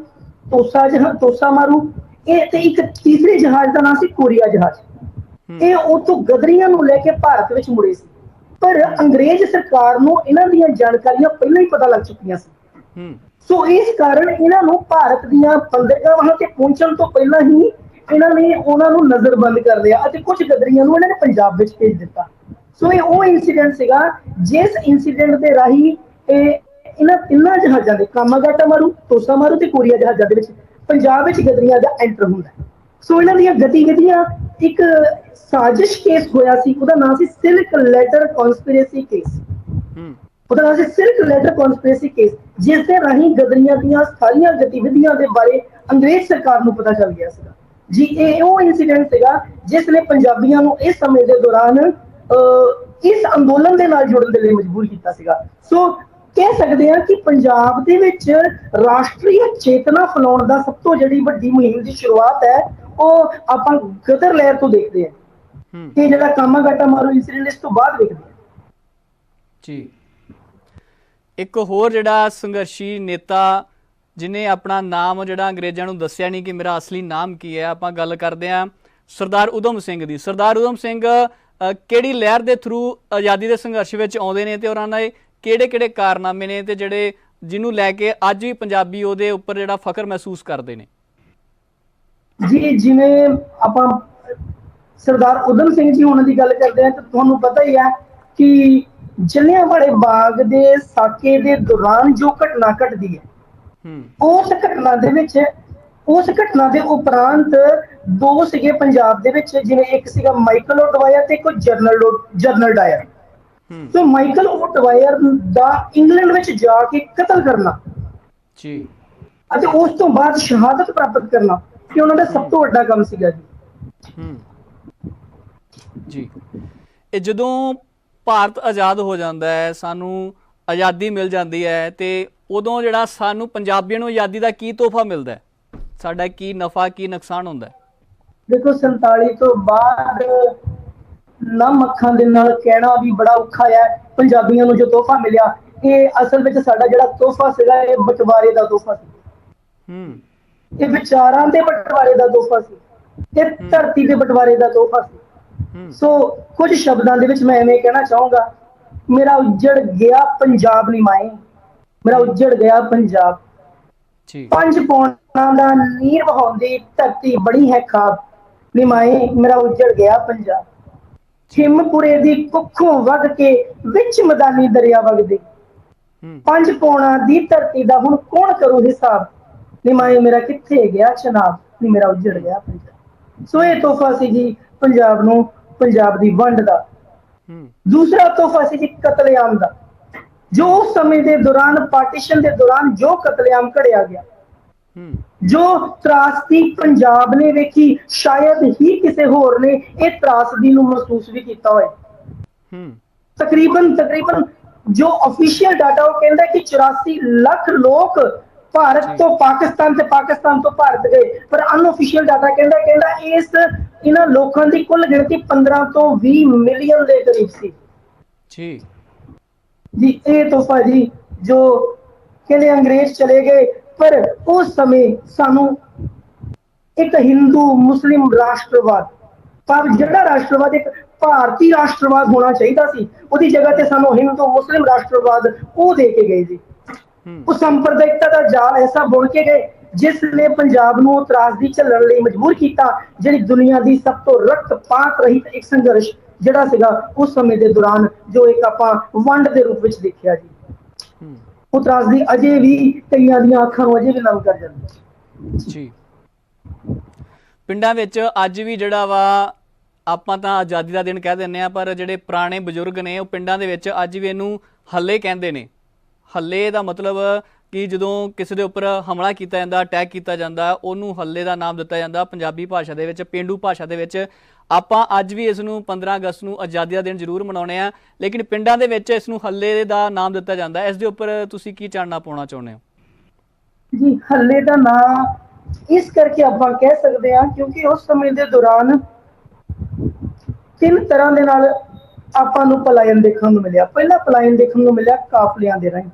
ਤੋਸਾ ਜਹਾਜ਼ ਤੋਸਾ ਮਾਰੂ ਇਹ ਤੇ ਇੱਕ ਤੀਸਰੇ ਜਹਾਜ਼ ਦਾ ਨਾਮ ਸੀ ਕੋਰੀਆ ਜਹਾਜ਼। ਇਹ ਉਤੋਂ ਗਦਰੀਆਂ ਨੂੰ ਲੈ ਕੇ ਭਾਰਤ ਵਿੱਚ ਮੁੜੇ ਸੀ। ਪਰ ਅੰਗਰੇਜ਼ ਸਰਕਾਰ ਨੂੰ ਇਹਨਾਂ ਦੀਆਂ ਜਾਣਕਾਰੀਆਂ ਪਹਿਲਾਂ ਹੀ ਪਤਾ ਲੱਗ ਚੁੱਕੀਆਂ ਸੀ। ਹੂੰ। ਸੋ ਇਸ ਕਾਰਨ ਇਹਨਾਂ ਨੂੰ ਭਾਰਤ ਦੀਆਂ ਬੰਦਰਗਾਹਾਂ ਤੇ ਪਹੁੰਚਣ ਤੋਂ ਪਹਿਲਾਂ ਹੀ ਇਹਨਾਂ ਨੇ ਉਹਨਾਂ ਨੂੰ ਨਜ਼ਰਬੰਦ ਕਰ ਲਿਆ ਅਤੇ ਕੁਝ ਗਦਰੀਆਂ ਨੂੰ ਇਹਨਾਂ ਨੇ ਪੰਜਾਬ ਵਿੱਚ ਭੇਜ ਦਿੱਤਾ। ਸੋ ਇਹ ਉਹ ਇਨਸੀਡੈਂਟ ਸੀਗਾ, ਜਿਸ ਇਨਸੀਡੈਂਟ ਦੇ ਰਾਹੀਂ ਇਹ ਇਹਨਾਂ ਤਿੰਨਾਂ ਜਹਾਜ਼ਾਂ ਦੇ ਕਾਮਾਗਾਟਾ ਮਾਰੂ, ਤੋਸਾ ਮਾਰੂ ਤੇ ਕੋਰੀਆ ਜਹਾਜ਼ਾਂ ਦੇ ਵਿੱਚ ਪੰਜਾਬ ਵਿੱਚ ਗਦਰੀਆਂ ਦਾ ਐਂਟਰ ਹੁੰਦਾ ਸੋ ਇਹਨਾਂ ਦੀਆਂ ਗਤੀਵਿਧੀਆਂ, ਇੱਕ ਸਾਜ਼ਿਸ਼ ਕੇਸ ਹੋਇਆ ਸੀ, ਉਹਦਾ ਨਾਮ ਸੀ ਸਿਲਕ ਲੈਟਰ ਕਨਸਪੀਰੇਸੀ ਕੇਸ ਉਹਦਾ ਨਾਮ ਸੀ ਸਿਲਕ ਲੈਟਰ ਕਨਸਪੀਰੇਸੀ ਕੇਸ ਜਿਸ ਦੇ ਰਾਹੀਂ ਗਦਰੀਆਂ ਦੀਆਂ ਸਾਰੀਆਂ ਗਤੀਵਿਧੀਆਂ ਦੇ ਬਾਰੇ ਅੰਗਰੇਜ਼ ਸਰਕਾਰ ਨੂੰ ਪਤਾ ਚੱਲ ਗਿਆ ਸੀਗਾ। ਜੀ ਇਹ ਉਹ ਇਨਸੀਡੈਂਟ ਸੀਗਾ ਜਿਸ ਨੇ ਪੰਜਾਬੀਆਂ ਨੂੰ ਇਸ ਸਮੇਂ ਦੇ ਦੌਰਾਨ ਇਸ ਅੰਦੋਲਨ ਦੇ ਨਾਲ ਜੁੜਨ ਦੇ ਲਈ ਮਜਬੂਰ ਕੀਤਾ ਸੀਗਾ। ਸੋ ਕਹਿ ਸਕਦੇ ਹਾਂ ਕਿ ਪੰਜਾਬ ਦੇ ਵਿੱਚ ਰਾਸ਼ਟਰੀ ਚੇਤਨਾ ਫੈਲਾਉਣ ਦਾ ਸਭ ਤੋਂ ਜਿਹੜੀ ਵੱਡੀ ਮੁਹਿੰਮ ਦੀ ਸ਼ੁਰੂਆਤ ਹੈ ਉਹ ਆਪਾਂ ਗਦਰ ਲਹਿਰ ਤੋਂ ਦੇਖਦੇ ਹਾਂ। ਕਿ ਜਿਹੜਾ ਕਾਮਾਗਾਟਾ ਮਾਰੂ ਇਨਸੀਡੈਂਟ ਇਸ ਤੋਂ ਬਾਅਦ ਵੇਖਦੇ ਹਾਂ। ਜੀ। ਇੱਕ ਹੋਰ ਜਿਹੜਾ ਸੰਘਰਸ਼ੀ ਨੇਤਾ ਜਿਨੇ ਆਪਣਾ ਨਾਮ ਜਿਹੜਾ ਅੰਗਰੇਜ਼ਾਂ ਨੂੰ ਦੱਸਿਆ ਨਹੀਂ ਕਿ ਮੇਰਾ ਅਸਲੀ ਨਾਮ ਕੀ ਹੈ, ਆਪਾਂ ਗੱਲ ਕਰਦੇ ਹਾਂ ਸਰਦਾਰ ਉਦਮ ਸਿੰਘ ਦੀ। ਸਰਦਾਰ ਉਦਮ ਸਿੰਘ ਕਿਹੜੀ ਲਹਿਰ ਦੇ ਥਰੂ ਆਜ਼ਾਦੀ ਦੇ ਸੰਘਰਸ਼ ਵਿੱਚ ਆਉਂਦੇ ਨੇ ਤੇ ਉਹਨਾਂ ਦੇ ਕਿਹੜੇ-ਕਿਹੜੇ ਕਾਰਨਾਮੇ ਨੇ ਤੇ ਜਿਹੜੇ ਜਿਹਨੂੰ ਲੈ ਕੇ ਅੱਜ ਵੀ ਪੰਜਾਬੀ ਉਹਦੇ ਉੱਪਰ ਜਿਹੜਾ ਫਖਰ ਮਹਿਸੂਸ ਕਰਦੇ ਨੇ? ਜੀ, ਜਿਵੇਂ ਆਪਾਂ ਸਰਦਾਰ ਉਦਮ ਸਿੰਘ ਜੀ ਉਹਨਾਂ ਦੀ ਗੱਲ ਕਰਦੇ ਹਾਂ ਤਾਂ ਤੁਹਾਨੂੰ ਪਤਾ ਹੀ ਹੈ ਕਿ ਜਲਿਆਂਵਾਲੇ ਬਾਗ ਦੇ ਸਾਕੇ ਦੇ ਦੌਰਾਨ ਜੋ ਘਟਨਾ ਘਟਦੀ ਹੈ ਹੂੰ। ਉਸ ਘਟਨਾ ਦੇ ਵਿੱਚ ਉਸ ਘਟਨਾ ਦੇ ਉਪਰੰਤ ਦੋ ਸੀਗੇ ਪੰਜਾਬ ਦੇ ਵਿੱਚ ਜਿਵੇਂ ਇੱਕ ਸੀਗਾ ਮਾਈਕਲ ਓਡਵਾਇਰ ਤੇ ਇੱਕ general general Dyer. So Michael O'Dwyer ਦਾ ਇੰਗਲੈਂਡ ਵਿੱਚ ਜਾ ਕੇ ਕਤਲ ਕਰਨਾ ਜੀ। ਅਤੇ ਉਸ ਤੋਂ ਬਾਅਦ ਸ਼ਹਾਦਤ ਪ੍ਰਾਪਤ ਕਰਨਾ ਕਿ ਉਹਨਾਂ ਦਾ ਸਭ ਤੋਂ ਵੱਡਾ ਕੰਮ ਸੀਗਾ ਜੀ। ਹੂੰ। ਜੀ। ਇਹ ਜਦੋਂ ਭਾਰਤ ਆਜ਼ਾਦ ਹੋ ਜਾਂਦਾ ਹੈ ਸਾਨੂੰ ਆਜ਼ਾਦੀ ਮਿਲ ਜਾਂਦੀ ਹੈ ਤੇ ਉਦੋਂ ਜਿਹੜਾ ਸਾਨੂੰ ਪੰਜਾਬੀਆਂ ਨੂੰ ਆਜ਼ਾਦੀ ਦਾ ਕੀ ਤੋਹਫਾ ਮਿਲਦਾ ਹੈ? ਸਾਡਾ ਕੀ ਨਫਾ ਕੀ ਨੁਕਸਾਨ ਹੁੰਦਾ ਹੈ? ਦੇਖੋ 47 ਤੋਂ ਬਾਅਦ ਨਮ ਅੱਖਾਂ ਦੇ ਨਾਲ ਕਹਿਣਾ ਵੀ ਬੜਾ ਔਖਾ ਹੈ ਪੰਜਾਬੀਆਂ ਨੂੰ ਜੋ ਤੋਹਫਾ ਮਿਲਿਆ ਇਹ ਅਸਲ ਵਿੱਚ ਸਾਡਾ ਜਿਹੜਾ ਤੋਹਫਾ ਸੀਗਾ ਇਹ ਬਟਵਾਰੇ ਦਾ ਤੋਹਫਾ ਸੀ। ਹੂੰ। ਇਹ ਵਿਚਾਰਾਂ ਦੇ ਬਟਵਾਰੇ ਦਾ ਤੋਹਫਾ ਸੀ ਇਹ ਧਰਤੀ ਦੇ ਬਟਵਾਰੇ ਦਾ ਤੋਹਫਾ ਸੀ। ਸੋ ਕੁਝ ਸ਼ਬਦਾਂ ਦੇ ਵਿੱਚ ਮੈਂ ਐਵੇਂ ਕਹਿਣਾ ਚਾਹੂੰਗਾ ਮੇਰਾ ਉੱਜੜ ਗਿਆ ਪੰਜਾਬ ਨੀ ਮਾਏ ਮੇਰਾ ਉੱਜੜ ਗਿਆ ਪੰਜਾਬ। ਜੀ। ਪੰਜ ਪੌਣਾ ਦਾ ਨੀਰ ਵਹਾਉਂਦੀ ਧਰਤੀ ਬੜੀ ਹੈ ਖਾਬ। ਨਿਮਾਏ ਮੇਰਾ ਉੱਜੜ ਗਿਆ ਪੰਜਾਬ। ਖਿਮਪੁਰੇ ਦੀ ਕੁੱਖੋਂ ਵਗ ਕੇ ਵਿੱਚ ਮਦਾਨੀ ਦਰਿਆ ਵਗਦੇ। ਪੰਜ ਪੌਣਾ ਦੀ ਧਰਤੀ ਦਾ ਹੁਣ ਕੌਣ ਕਰੂ ਹਿਸਾਬ? ਨਿਮਾਏ ਮੇਰਾ ਕਿੱਥੇ ਗਿਆ ਚਨਾਬ? ਨੀ ਮੇਰਾ ਉੱਜੜ ਗਿਆ ਪੰਜਾਬ। ਸੋ ਇਹ ਤੋਹਫਾ ਸੀ ਜੀ ਪੰਜਾਬ ਨੂੰ। ਪੰਜਾਬ ਦੀ ਵੰਡ ਦਾ। ਦੂਸਰਾ ਤੋਹਫਾ ਸੀ ਜੀ ਕਤਲੇਆਮ ਦਾ। ਜੋ ਉਸ ਸਮੇਂ ਦੇ ਦੌਰਾਨ ਪਾਰਟੀਸ਼ਨ ਦੇ ਦੌਰਾਨ ਜੋ ਕਤਲੇਆਮ ਘੜਿਆ ਗਿਆ। ਜੋ ਤਰਾਸਦੀ ਪੰਜਾਬ ਨੇ ਵੇਖੀ ਸ਼ਾਇਦ ਹੀ ਕਿਸੇ ਹੋਰ ਨੇ ਇਹ ਤਰਾਸਦੀ ਨੂੰ ਮਹਿਸੂਸ ਵੀ ਕੀਤਾ ਹੋਵੇ ਹੂੰ। ਤਕਰੀਬਨ ਤਕਰੀਬਨ ਜੋ ਅਫੀਸ਼ੀਅਲ ਡਾਟਾ ਉਹ ਕਹਿੰਦਾ ਕਿ 84 ਲੱਖ ਲੋਕ ਭਾਰਤ ਤੋਂ ਪਾਕਿਸਤਾਨ ਤੇ ਪਾਕਿਸਤਾਨ ਤੋਂ ਭਾਰਤ ਗਏ। ਪਰ ਅਨਅਫੀਸ਼ੀਅਲ ਡਾਟਾ ਕਹਿੰਦਾ ਕਹਿੰਦਾ ਇਸ ਇਹਨਾਂ ਲੋਕਾਂ ਦੀ ਕੁੱਲ ਗਿਣਤੀ 15 ਤੋਂ 20 ਮਿਲੀਅਨ ਦੇ ਕਰੀਬ ਸੀ। ਜੀ। ਜੀ ਇਹ ਤੋਹਫਾ ਜੀ ਜੋ ਕਹਿੰਦੇ ਅੰਗਰੇਜ਼ ਚਲੇ ਗਏ। ਪਰ ਉਸ ਸਮੇਂ ਸਾਨੂੰ ਇੱਕ ਹਿੰਦੂ ਮੁਸਲਿਮ ਰਾਸ਼ਟਰਵਾਦ ਪਰ ਜਿਹੜਾ ਰਾਸ਼ਟਰਵਾਦ ਇੱਕ ਭਾਰਤੀ ਰਾਸ਼ਟਰਵਾਦ ਹੋਣਾ ਚਾਹੀਦਾ ਸੀ ਉਹਦੀ ਜਗ੍ਹਾ ਤੇ ਸਾਨੂੰ ਹਿੰਦੂ ਮੁਸਲਿਮ ਰਾਸ਼ਟਰਵਾਦ ਉਹ ਦੇ ਕੇ ਗਏ ਜੀ ਹੂੰ ਉਹ ਸੰਪਰਦਾਇਕਤਾ ਦਾ ਜਾਲ ਐਸਾ ਬੁਣ ਕੇ ਗਏ ਜਿਸ ਨੇ ਪੰਜਾਬ ਨੂੰ ਤਰਾਸਦੀ ਝੱਲਣ ਲਈ ਮਜਬੂਰ ਕੀਤਾ ਜਿਹੜੀ ਦੁਨੀਆ ਦੀ ਸਭ ਤੋਂ ਰਕਤਪਾਤ ਰਹਿਤ ਇੱਕ ਸੰਘਰਸ਼ ਜਿਹੜਾ ਸੀਗਾ ਉਸ ਸਮੇਂ ਦੇ ਦੌਰਾਨ ਜੋ ਇੱਕ ਆਪਾਂ ਵੰਡ ਦੇ ਰੂਪ ਵਿੱਚ ਦੇਖਿਆ ਜੀ। ਉਹ ਤਰਾਸਦੀ ਅਜੇ ਵੀ ਕਈਆਂ ਦੀਆਂ ਅੱਖਾਂ ਨੂੰ ਅਜੇ ਵੀ ਨਮ ਕਰ ਜਾਂਦੀ ਹੈ। ਜੀ। ਪਿੰਡਾਂ ਵਿੱਚ ਅੱਜ ਵੀ ਜਿਹੜਾ ਵਾ ਆਪਾਂ ਤਾਂ ਆਜ਼ਾਦੀ ਦਾ ਦਿਨ ਕਹਿ ਦਿੰਨੇ ਆ ਪਰ ਜਿਹੜੇ ਪੁਰਾਣੇ ਬਜ਼ੁਰਗ ਨੇ ਉਹ ਪਿੰਡਾਂ ਦੇ ਵਿੱਚ ਅੱਜ ਵੀ ਇਹਨੂੰ ਹੱਲੇ ਕਹਿੰਦੇ ਨੇ। ਹੱਲੇ ਦਾ ਮਤਲਬ ਕਿ ਜਦੋਂ ਕਿਸੇ ਦੇ ਉੱਪਰ ਹਮਲਾ ਕੀਤਾ ਜਾਂਦਾ, ਅਟੈਕ ਕੀਤਾ ਜਾਂਦਾ, ਉਹਨੂੰ ਹੱਲੇ ਦਾ ਨਾਮ ਦਿੱਤਾ ਜਾਂਦਾ ਪੰਜਾਬੀ ਭਾਸ਼ਾ ਦੇ ਵਿੱਚ, ਪਿੰਡੂ ਭਾਸ਼ਾ ਦੇ ਵਿੱਚ। ਆਪਾਂ ਅੱਜ ਵੀ ਇਸ ਨੂੰ 15 ਅਗਸਤ ਨੂੰ ਆਜ਼ਾਦੀ ਦਾ ਦਿਨ ਜ਼ਰੂਰ ਮਨਾਉਣੇ ਆ ਲੇਕਿਨ ਪਿੰਡਾਂ ਦੇ ਵਿੱਚ ਇਸ ਨੂੰ ਹੱਲੇ ਦਾ ਨਾਮ ਦਿੱਤਾ ਜਾਂਦਾ। ਇਸ ਦੇ ਉੱਪਰ ਤੁਸੀਂ ਕੀ ਚਾਨਣਾ ਪਾਉਣਾ ਚਾਹੁੰਦੇ ਹੋ? ਜੀ, ਹੱਲੇ ਦਾ ਨਾਂ ਇਸ ਕਰਕੇ ਆਪਾਂ ਕਹਿ ਸਕਦੇ ਹਾਂ ਕਿਉਂਕਿ ਉਸ ਸਮੇਂ ਦੇ ਦੌਰਾਨ ਤਿੰਨ ਤਰ੍ਹਾਂ ਦੇ ਨਾਲ ਆਪਾਂ ਨੂੰ ਪਲਾਇਨ ਦੇਖਣ ਨੂੰ ਮਿਲਿਆ। ਪਹਿਲਾ ਪਲਾਇਨ ਦੇਖਣ ਨੂੰ ਮਿਲਿਆ ਕਾਫਲਿਆਂ ਦੇ ਰਾਹੀਂ।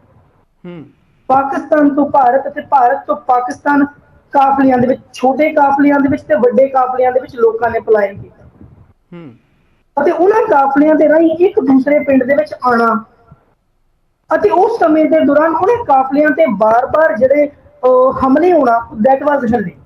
ਹੂੰ। ਪਾਕਿਸਤਾਨ ਤੋਂ ਭਾਰਤ ਅਤੇ ਭਾਰਤ ਤੋਂ ਪਾਕਿਸਤਾਨ ਕਾਫਲਿਆਂ ਦੇ ਵਿੱਚ ਛੋਟੇ ਕਾਫਲਿਆਂ ਦੇ ਵਿੱਚ ਤੇ ਵੱਡੇ ਕਾਫਲਿਆਂ ਦੇ ਵਿੱਚ ਲੋਕਾਂ ਨੇ ਪਲਾਇਨ ਕੀਤਾ। ਹੂੰ। ਅਤੇ ਉਹਨਾਂ ਕਾਫਲਿਆਂ ਦੇ ਰਾਹੀਂ ਇੱਕ ਦੂਸਰੇ ਪਿੰਡ ਦੇ ਵਿੱਚ ਆਣਾ ਅਤੇ ਉਸ ਸਮੇਂ ਦੇ ਦੌਰਾਨ ਉਹਨਾਂ ਕਾਫਲਿਆਂ ਤੇ ਬਾਰ-ਬਾਰ ਜਿਹੜੇ ਹਮਲੇ ਹੋਣਾ ਦੈਟ ਵਾਸ ਹੱਲੇ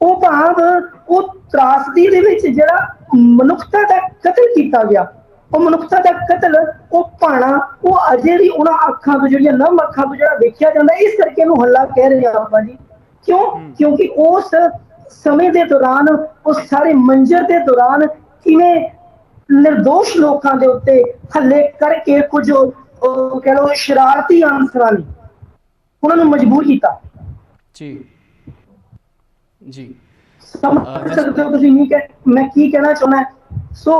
ਉਹ ਭਾਵ ਉਹ ਤਰਾਸਦੀ ਦੇ ਵਿੱਚ ਜਿਹੜਾ ਮਨੁੱਖਤਾ ਦਾ ਕਤਲ ਕੀਤਾ ਗਿਆ ਉਹ ਮਨੁੱਖਤਾ ਦਾ ਕਤਲ ਉਹ ਭਾਣਾ ਉਹ ਅਜੇ ਵੀ ਉਹਨਾਂ ਅੱਖਾਂ ਤੋਂ ਜਿਹੜੀਆਂ ਨਮ ਅੱਖਾਂ ਤੋਂ ਜਿਹੜਾ ਵੇਖਿਆ ਜਾਂਦਾ ਇਸ ਕਰਕੇ ਇਹਨੂੰ ਹੱਲਾ ਕਹਿ ਰਹੇ ਆ ਆਪਾਂ ਜੀ। ਕਿਉਂ? ਕਿਉਂਕਿ ਉਸ ਸਮੇਂ ਦੇ ਦੌਰਾਨ ਉਸ ਸਾਰੇ ਮੰਜ਼ਰ ਦੇ ਦੌਰਾਨ ਕਿਵੇਂ ਨਿਰਦੋਸ਼ ਲੋਕਾਂ ਦੇ ਉੱਤੇ ਹੱਲੇ ਕਰਕੇ ਕੁਝ ਉਹ ਕਹਿ ਸ਼ਰਾਰਤੀ ਅਨਸਰਾਂ ਨੇ ਉਹਨਾਂ ਨੂੰ ਮਜਬੂਰ ਕੀਤਾ। ਜੀ। ਜੀ। ਸਮਝ ਸਕਦੇ ਹੋ ਤੁਸੀਂ ਨਹੀਂ ਕਿ ਮੈਂ ਕੀ ਕਹਿਣਾ ਚਾਹੁੰਦਾ ਸੋ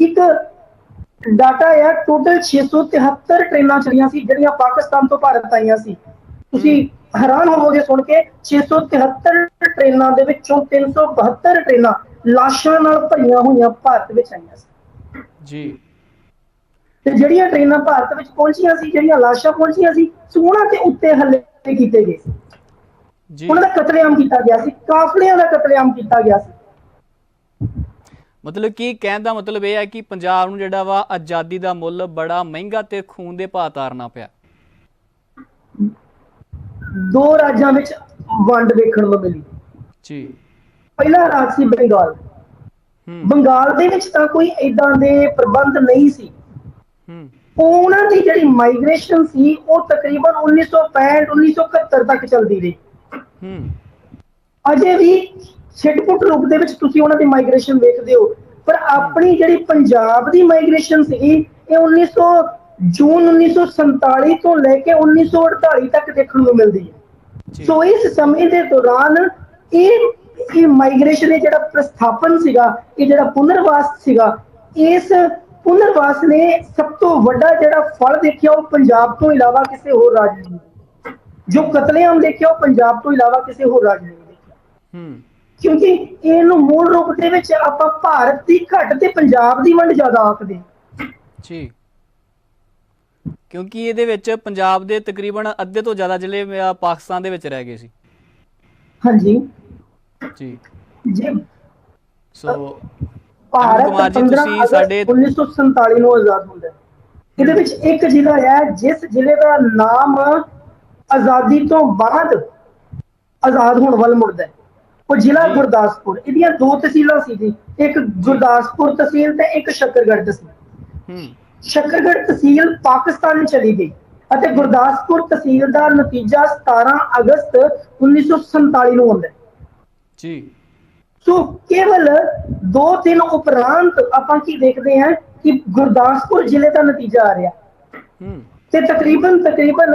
ਇੱਕ ਡਾਟਾ ਹੈ ਟੋਟਲ 673 ਟ੍ਰੇਨਾਂ ਚੱਲੀਆਂ ਸੀ ਜਿਹੜੀਆਂ ਪਾਕਿਸਤਾਨ ਤੋਂ ਭਾਰਤ ਆਈਆਂ ਸੀ। ਤੁਸੀਂ ਹੈਰਾਨ ਹੋਵੋਗੇ ਸੁਣ ਕੇ 673 ਟ੍ਰੇਨਾਂ ਦੇ ਵਿੱਚੋਂ 372 ਟ੍ਰੇਨਾਂ ਲਾਸ਼ਾਂ ਨਾਲ ਭਰੀਆਂ ਹੋਈਆਂ ਭਾਰਤ ਵਿੱਚ ਆਈਆਂ ਸੀ। ਜੀ। ਤੇ ਜਿਹੜੀਆਂ ਟ੍ਰੇਨਾਂ ਭਾਰਤ ਵਿੱਚ ਪਹੁੰਚੀਆਂ ਸੀ ਜਿਹੜੀਆਂ ਲਾਸ਼ਾਂ ਪਹੁੰਚੀਆਂ ਸੀ ਸੋ ਉਹਨਾਂ ਦੇ ਉੱਤੇ ਹੱਲੇ ਕੀਤੇ ਗਏ ਸੀ। ਜੀ। ਉਹਨਾਂ ਦਾ ਕਤਲੇਆਮ ਕੀਤਾ ਗਿਆ ਸੀ ਕਾਫਲਿਆਂ ਦਾ ਕਤਲੇਆਮ ਕੀਤਾ ਗਿਆ ਸੀ। ਮਤਲਬ ਕੀ ਕਹਿਣ ਦਾ ਮਤਲਬ ਇਹ ਹੈ ਕਿ ਪੰਜਾਬ ਨੂੰ ਜਿਹੜਾ ਵਾ ਆਜ਼ਾਦੀ ਦਾ ਮੁੱਲ ਬੜਾ ਮਹਿੰਗਾ ਤੇ ਖੂਨ ਦੇ ਭਾਅ ਤਾਰਨਾ ਪਿਆ। ਦੋ ਰਾਜਾਂ ਵਿੱਚ ਵੰਡ ਵੇਖਣ ਨੂੰ ਮਿਲੀ। ਜੀ। ਪਹਿਲਾ ਰਾਜ ਸੀ ਬੰਗਾਲ। ਹੂੰ। ਬੰਗਾਲ ਦੇ ਵਿੱਚ ਤਾਂ ਕੋਈ ਇਦਾਂ ਦੇ ਪ੍ਰਬੰਧ ਨਹੀਂ ਸੀ। ਹੂੰ। ਉਹਨਾਂ ਦੀ ਜਿਹੜੀ ਮਾਈਗ੍ਰੇਸ਼ਨ ਸੀ ਉਹ ਤਕਰੀਬਨ 1965 1971 ਤੱਕ ਚੱਲਦੀ ਰਹੀ। ਅਜੇ ਵੀ ਛਿਟਪੁਟ ਰੂਪ ਦੇ ਵਿੱਚ ਤੁਸੀਂ ਉਹਨਾਂ ਦੀ ਮਾਈਗ੍ਰੇਸ਼ਨ ਵੇਖਦੇ ਹੋ। ਪਰ ਆਪਣੀ ਜਿਹੜੀ ਪੰਜਾਬ ਦੀ ਮਾਈਗ੍ਰੇਸ਼ਨ ਸੀਗੀ ਇਹ 1900 ਜੂਨ 1947 ਤੋਂ ਲੈ ਕੇ 1948 ਤੱਕ ਦੇਖਣ ਨੂੰ ਮਿਲਦੀ ਹੈ। ਸੋ ਇਸ ਸਮੇਂ ਦੇ ਦੌਰਾਨ ਇਹ ਇਹ ਮਾਈਗ੍ਰੇਸ਼ਨ ਇਹ ਜਿਹੜਾ ਪ੍ਰਸਥਾਪਨ ਸੀਗਾ ਇਹ ਜਿਹੜਾ ਪੁਨਰਵਾਸ ਸੀਗਾ ਇਸ ਪੁਨਰਵਾਸ ਨੇ ਸਭ ਤੋਂ ਵੱਡਾ ਜਿਹੜਾ ਫਲ ਦੇਖਿਆ ਉਹ ਪੰਜਾਬ ਤੋਂ ਇਲਾਵਾ ਕਿਸੇ ਹੋਰ ਰਾਜ ਨੇ। ਨਹੀਂ। ਜੋ ਕਤਲੇਆਮ ਦੇਖਿਆ ਉਹ ਪੰਜਾਬ ਤੋਂ ਇਲਾਵਾ ਕਿਸੇ ਹੋਰ ਰਾਜ ਨੇ ਨਹੀਂ ਦੇਖਿਆ। ਹੂੰ। ਕਿਉਂਕਿ ਇਹਨੂੰ ਮੂਲ ਰੂਪ ਦੇ ਵਿੱਚ ਆਪਾਂ ਭਾਰਤ ਦੀ ਘੱਟ ਤੇ ਪੰਜਾਬ ਦੀ ਵੰਡ ਜ਼ਿਆਦਾ ਆਖਦੇ। ਜੀ। ਕਿਉਂਕਿ ਇਹਦੇ ਵਿੱਚ ਪੰਜਾਬ ਦੇ ਤਕਰੀਬਨ ਅੱਧੇ ਤੋਂ ਜ਼ਿਆਦਾ ਜ਼ਿਲ੍ਹੇ ਪਾਕਿਸਤਾਨ ਦੇ ਵਿੱਚ ਰਹਿ ਗਏ ਸੀ। ਹਾਂਜੀ। ਜੀ। ਜੇ। ਸੋ ਭਾਰਤ ਕੁਮਾਰ ਜੀ, 15 ਤੁਸੀਂ ਅਗਸਤ ਸਾਡੇ- 1947 ਨੂੰ ਆਜ਼ਾਦ ਹੁੰਦਾ ਇਹਦੇ ਵਿੱਚ ਇੱਕ ਜ਼ਿਲ੍ਹਾ ਹੈ ਜਿਸ ਜ਼ਿਲ੍ਹੇ ਦਾ ਨਾਮ ਆਜ਼ਾਦੀ ਤੋਂ ਬਾਅਦ ਆਜ਼ਾਦ ਹੋਣ ਵੱਲ ਮੁੜਦਾ ਹੈ। ਉਹ ਜ਼ਿਲ੍ਹਾ। ਗੁਰਦਾਸਪੁਰ ਇਹਦੀਆਂ ਦੋ ਤਹਿਸੀਲਾਂ ਸੀ ਜੀ ਇੱਕ ਗੁਰਦਾਸਪੁਰ ਤਹਿਸੀਲ ਤੇ ਇੱਕ ਸ਼ੱਕਰਗੜ੍ਹ ਤਹਿਸੀਲ। ਹੂੰ। ਸ਼ੱਕਰਗੜ੍ਹ ਤਹਿਸੀਲ ਪਾਕਿਸਤਾਨ ਚਲੀ ਗਈ ਅਤੇ ਗੁਰਦਾਸਪੁਰ ਤਹਿਸੀਲ ਦਾ ਨਤੀਜਾ 17 ਅਗਸਤ 1947 ਨੂੰ ਹੁੰਦਾ ਹੈ। ਜੀ। ਸੋ ਕੇਵਲ ਦੋ ਦਿਨ ਉਪਰੰਤ ਆਪਾਂ ਕੀ ਦੇਖਦੇ ਹਾਂ ਕਿ ਗੁਰਦਾਸਪੁਰ ਜ਼ਿਲ੍ਹੇ ਦਾ ਨਤੀਜਾ ਆ ਰਿਹਾ। ਹੂੰ। ਤੇ ਤਕਰੀਬਨ ਤਕਰੀਬਨ